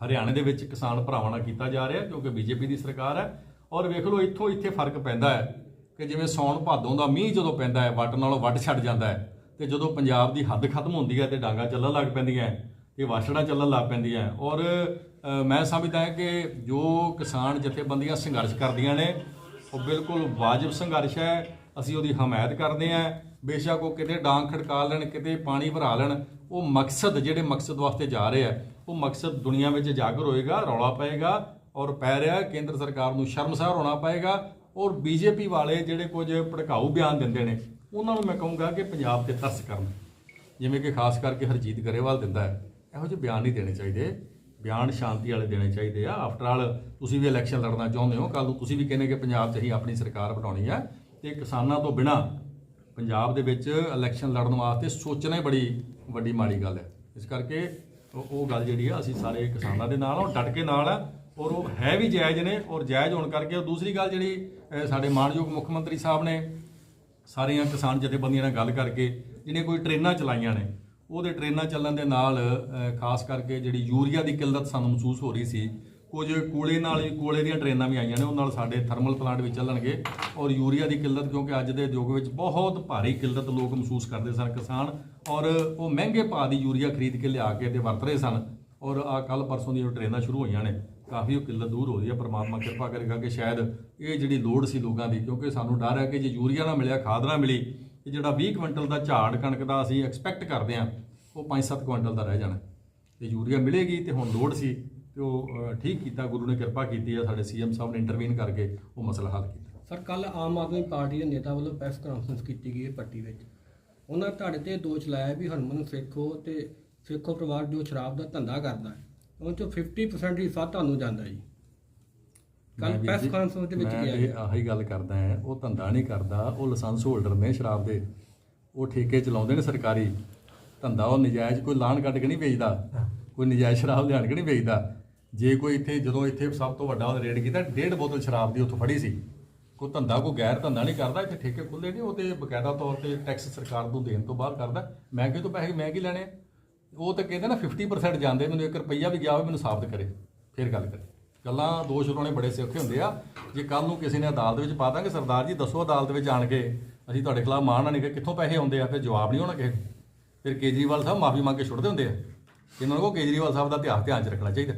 ਹਰਿਆਣੇ ਦੇ ਵਿੱਚ ਕਿਸਾਨ ਭਰਾਵਾਂ ਨਾਲ ਕੀਤਾ ਜਾ ਰਿਹਾ ਕਿਉਂਕਿ ਬੀਜੇਪੀ ਦੀ ਸਰਕਾਰ ਹੈ। ਔਰ ਵੇਖ ਲਓ ਇੱਥੋਂ ਇੱਥੇ ਫ਼ਰਕ ਪੈਂਦਾ ਹੈ ਕਿ ਜਿਵੇਂ ਸੌਣ ਭਾਦੋਂ ਦਾ ਮੀਂਹ ਜਦੋਂ ਪੈਂਦਾ ਹੈ ਵੱਟ ਨਾਲੋਂ ਵੱਟ ਛੱਡ ਜਾਂਦਾ ਹੈ ਤੇ ਜਦੋਂ ਪੰਜਾਬ ਦੀ ਹੱਦ ਖਤਮ ਹੁੰਦੀ ਹੈ ਤੇ ਡਾਂਗਾ ਚੱਲਣ ਲੱਗ ਪੈਂਦੀਆਂ ਹੈ, ਤੇ ਵਾਛੜਾ ਚੱਲਣ ਲੱਗ ਪੈਂਦੀਆਂ ਔਰ ਮੈਂ ਸਮਝਦਾ ਹਾਂ ਕਿ ਜੋ ਕਿਸਾਨ ਜਥੇਬੰਦੀਆਂ ਸੰਘਰਸ਼ ਕਰਦੀਆਂ ਨੇ ਉਹ ਬਿਲਕੁਲ ਵਾਜਬ ਸੰਘਰਸ਼ ਹੈ। ਅਸੀਂ ਉਹਦੀ ਹਮਾਇਤ ਕਰਦੇ ਹਾਂ। ਬੇਸ਼ੱਕ ਉਹ ਕਿਤੇ ਡਾਂਗ ਖੜਕਾ ਲੈਣ, ਕਿਤੇ ਪਾਣੀ ਭਰਾ ਲੈਣ, ਉਹ ਮਕਸਦ, ਜਿਹੜੇ ਮਕਸਦ ਵਾਸਤੇ ਜਾ ਰਹੇ ਆ, ਉਹ ਮਕਸਦ ਦੁਨੀਆ ਵਿੱਚ ਜਾਗਰ ਹੋਏਗਾ, ਰੌਲਾ ਪਏਗਾ ਔਰ ਪੈ ਰਿਹਾ ਕੇਂਦਰ ਸਰਕਾਰ ਨੂੰ ਸ਼ਰਮਸਾਰ ਹੋਣਾ ਪਏਗਾ ਔਰ ਬੀਜੇਪੀ ਵਾਲੇ ਜਿਹੜੇ ਕੁਝ ਭੜਕਾਊ ਬਿਆਨ ਦਿੰਦੇ ਨੇ, ਉਹਨਾਂ ਨੂੰ ਮੈਂ ਕਹੂੰਗਾ ਕਿ ਪੰਜਾਬ ਤੇ ਤਰਸ ਕਰਨ। ਜਿਵੇਂ ਕਿ ਖਾਸ ਕਰਕੇ ਹਰਜੀਤ ਗਰੇਵਾਲ ਦਿੰਦਾ ਹੈ। ਇਹੋ ਜਿਹੇ ਬਿਆਨ ਨਹੀਂ ਦੇਣੇ ਚਾਹੀਦੇ। ਬਿਆਨ ਸ਼ਾਂਤੀ ਵਾਲੇ ਦੇਣੇ ਚਾਹੀਦੇ ਆ। ਆਫਟਰ ਆਲ ਤੁਸੀਂ ਵੀ ਇਲੈਕਸ਼ਨ ਲੜਨਾ ਚਾਹੁੰਦੇ ਹੋ। ਕੱਲ ਨੂੰ ਤੁਸੀਂ ਵੀ ਕਹਿੰਦੇ ਕਿ ਪੰਜਾਬ 'ਚ ਹੀ ਆਪਣੀ ਸਰਕਾਰ ਬਣਾਉਣੀ ਹੈ ਤੇ ਕਿਸਾਨਾਂ ਤੋਂ ਬਿਨਾ ਪੰਜਾਬ ਦੇ ਵਿੱਚ ਇਲੈਕਸ਼ਨ ਲੜਨ ਵਾਸਤੇ ਸੋਚਣਾ ਹੀ ਬੜੀ ਵੱਡੀ ਮਾੜੀ ਗੱਲ ਹੈ। ਇਸ ਕਰਕੇ ਉਹ ਗੱਲ ਜਿਹੜੀ ਆ, ਅਸੀਂ ਸਾਰੇ ਕਿਸਾਨਾਂ ਦੇ ਨਾਲ ਔਰ ਉਹ ਡਟ ਕੇ ਨਾਲ ਆ ਔਰ ਉਹ ਹੈ ਵੀ ਜਾਇਜ਼ ਨੇ ਔਰ ਜਾਇਜ਼ ਹੋਣ ਕਰਕੇ ਉਹ ਦੂਸਰੀ ਗੱਲ ਜਿਹੜੀ ਸਾਡੇ ਮਾਨਯੋਗ ਮੁੱਖ ਮੰਤਰੀ ਸਾਹਿਬ ਨੇ ਸਾਰੀਆਂ ਕਿਸਾਨ ਜਥੇਬੰਦੀਆਂ ਨਾਲ ਗੱਲ ਕਰਕੇ, ਜਿਹਨੇ ਕੋਈ ਟ੍ਰੇਨਾਂ ਚਲਾਈਆਂ ਨੇ ਉਹਦੇ ਟ੍ਰੇਨਾਂ ਚੱਲਣ ਦੇ ਨਾਲ ਖਾਸ ਕਰਕੇ ਜਿਹੜੀ ਯੂਰੀਆ ਦੀ ਕਿੱਲਤ ਸਾਨੂੰ ਮਹਿਸੂਸ ਹੋ ਰਹੀ ਸੀ, ਕੁਝ ਕੋਲੇ ਨਾਲ ਵੀ ਕੋਲੇ ਦੀਆਂ ਟ੍ਰੇਨਾਂ ਵੀ ਆਈਆਂ ਨੇ, ਉਹ ਨਾਲ ਸਾਡੇ ਥਰਮਲ ਪਲਾਂਟ ਵੀ ਚੱਲਣਗੇ ਔਰ ਯੂਰੀਆ ਦੀ ਕਿੱਲਤ, ਕਿਉਂਕਿ ਅੱਜ ਦੇ ਯੁੱਗ ਵਿੱਚ ਬਹੁਤ ਭਾਰੀ ਕਿੱਲਤ ਲੋਕ ਮਹਿਸੂਸ ਕਰਦੇ ਸਨ ਕਿਸਾਨ ਔਰ ਉਹ ਮਹਿੰਗੇ ਭਾਅ ਦੀ ਯੂਰੀਆ ਖਰੀਦ ਕੇ ਲਿਆ ਕੇ ਤੇ ਵਰਤ ਰਹੇ ਸਨ ਔਰ ਆ ਕੱਲ ਪਰਸੋਂ ਦੀਆਂ ਜੋ ਟ੍ਰੇਨਾਂ ਸ਼ੁਰੂ ਹੋਈਆਂ ਨੇ, ਕਾਫੀ ਉਹ ਕਿੱਲਤ ਦੂਰ ਹੋ ਰਹੀ ਹੈ, ਪਰਮਾਤਮਾ ਕਿਰਪਾ ਕਰੇਗਾ ਕਿ ਸ਼ਾਇਦ ਇਹ ਜਿਹੜੀ ਲੋੜ ਸੀ ਲੋਕਾਂ ਦੀ, ਕਿਉਂਕਿ ਸਾਨੂੰ ਡਰ ਹੈ ਕਿ ਜੇ ਯੂਰੀਆ ਨਾ ਮਿਲਿਆ, ਖਾਦ ਨਾ ਮਿਲੀ ਤੇ ਜਿਹੜਾ 20 ਕੁਇੰਟਲ ਦਾ ਝਾੜ ਕਣਕ ਦਾ ਅਸੀਂ ਐਕਸਪੈਕਟ ਕਰਦੇ ਹਾਂ, ਉਹ 5-7 ਕੁਇੰਟਲ ਦਾ ਰਹਿ ਜਾਣਾ। ਤੇ ਯੂਰੀਆ ਮਿਲੇਗੀ ਤੇ ਹੁਣ ਲੋੜ ਸੀ ਤੇ ਉਹ ਠੀਕ ਕੀਤਾ, ਗੁਰੂ ਨੇ ਕਿਰਪਾ ਕੀਤੀ ਆ, ਸਾਡੇ ਸੀਐਮ ਸਾਹਿਬ ਨੇ ਇੰਟਰਵੀਨ ਕਰਕੇ ਉਹ ਮਸਲਾ ਹੱਲ ਕੀਤਾ। ਸਰ ਕੱਲ ਆਮ ਆਦਮੀ ਪਾਰਟੀ ਦੇ ਨੇਤਾ ਵੱਲੋਂ ਪ੍ਰੈਸ ਕਾਨਫਰੰਸ ਕੀਤੀ ਗਈ ਹੈ ਪੱਟੀ ਵਿੱਚ। ਉਹਨਾਂ ਤੁਹਾਡੇ ਤੇ ਦੋਸ਼ ਲਾਇਆ ਵੀ ਹਰਮਨ ਸੇਖੋ ਤੇ ਸੇਖੋ ਪਰਿਵਾਰ ਜੋ ਸ਼ਰਾਬ ਦਾ ਧੰਦਾ ਕਰਦਾ ਹੈ ਉਹ ਚੋਂ 50% ਹਿੱਸਾ ਤੁਹਾਨੂੰ ਜਾਂਦਾ ਜੀ। ਕੱਲ ਮੈਂ ਪ੍ਰੈਸ ਕਾਨਫਰੰਸ ਦੇ ਵਿੱਚ ਮੈਂ ਗਿਆ ਆਹੀ ਗੱਲ ਕਰਦਾ ਹਾਂ ਉਹ ਧੰਦਾ ਨਹੀਂ ਕਰਦਾ ਉਹ ਲਾਇਸੈਂਸ ਹੋਲਡਰ ਨੇ ਸ਼ਰਾਬ ਦੇ ਉਹ ਠੇਕੇ ਚਲਾਉਂਦੇ ਨੇ ਸਰਕਾਰੀ ਧੰਦਾ ਉਹ ਨਜਾਇਜ਼ ਕੋਈ ਲਾਣ ਕੱਢ ਕੇ ਨਹੀਂ ਵੇਚਦਾ ਕੋਈ ਨਜਾਇਜ਼ ਸ਼ਰਾਬ ਲਿਆਣ ਕੇ ਨਹੀਂ ਵੇਚਦਾ। ਜੇ ਕੋਈ ਇੱਥੇ ਜਦੋਂ ਇੱਥੇ ਸਭ ਤੋਂ ਵੱਡਾ ਉਹਨੇ ਰੇਡ ਕੀਤਾ ਡੇਢ ਬੋਤਲ ਸ਼ਰਾਬ ਦੀ ਉੱਥੋਂ ਫੜੀ ਸੀ। ਕੋਈ ਧੰਦਾ ਕੋਈ ਗੈਰ ਧੰਦਾ ਨਹੀਂ ਕਰਦਾ ਇੱਥੇ ਠੇਕੇ ਖੁੱਲੇ ਨਹੀਂ ਉਹ ਤੇ ਬਕਾਇਦਾ ਤੌਰ ਤੇ ਟੈਕਸ ਸਰਕਾਰ ਨੂੰ ਦੇਣ ਤੋਂ ਬਾਅਦ ਕਰਦਾ। ਮੈਂ ਕਿਹ ਤੋਂ ਪੈਸੇ ਮੈਂ ਕੀ ਲੈਣੇ? ਉਹ ਤਾਂ ਕਹਿੰਦੇ ਨਾ 50% ਜਾਂਦੇ ਮੈਨੂੰ 1 ਰੁਪਈਆ ਵੀ ਗਿਆ ਹੋਵੇ ਮੈਨੂੰ ਸਾਬਤ ਕਰੇ ਫਿਰ ਗੱਲ ਕਰੇ ਗੱਲਾਂ ਦੋਸ਼ ਲਾਉਣੇ ਬੜੇ ਸੌਖੇ ਹੁੰਦੇ ਆ। ਜੇ ਕੱਲ ਨੂੰ ਕਿਸੇ ਨੇ ਅਦਾਲਤ ਵਿੱਚ ਪਾ ਦਾਂਗੇ, ਸਰਦਾਰ ਜੀ ਦੱਸੋ ਅਦਾਲਤ ਵਿੱਚ ਆਣ ਕੇ ਅਸੀਂ ਤੁਹਾਡੇ ਖਿਲਾਫ ਮਾਣ ਨਾ ਨਿਕਲ ਕਿੱਥੋਂ ਪੈਸੇ ਆਉਂਦੇ ਆ, ਫਿਰ ਜਵਾਬ ਨਹੀਂ ਹੋਣਾ ਕਿਸੇ ਨੂੰ। ਫਿਰ ਕੇਜਰੀਵਾਲ ਸਾਹਿਬ ਮਾਫੀ ਮੰਗ ਕੇ ਛੁੱਟਦੇ ਹੁੰਦੇ ਆ। ਇਹਨਾਂ ਨੂੰ ਕਹੋ ਕੇਜਰੀਵਾਲ ਸਾਹਿਬ ਦਾ ਇਤਿਹਾਸ ਧਿਆਨ ਚ ਰੱਖਣਾ ਚਾਹੀਦਾ।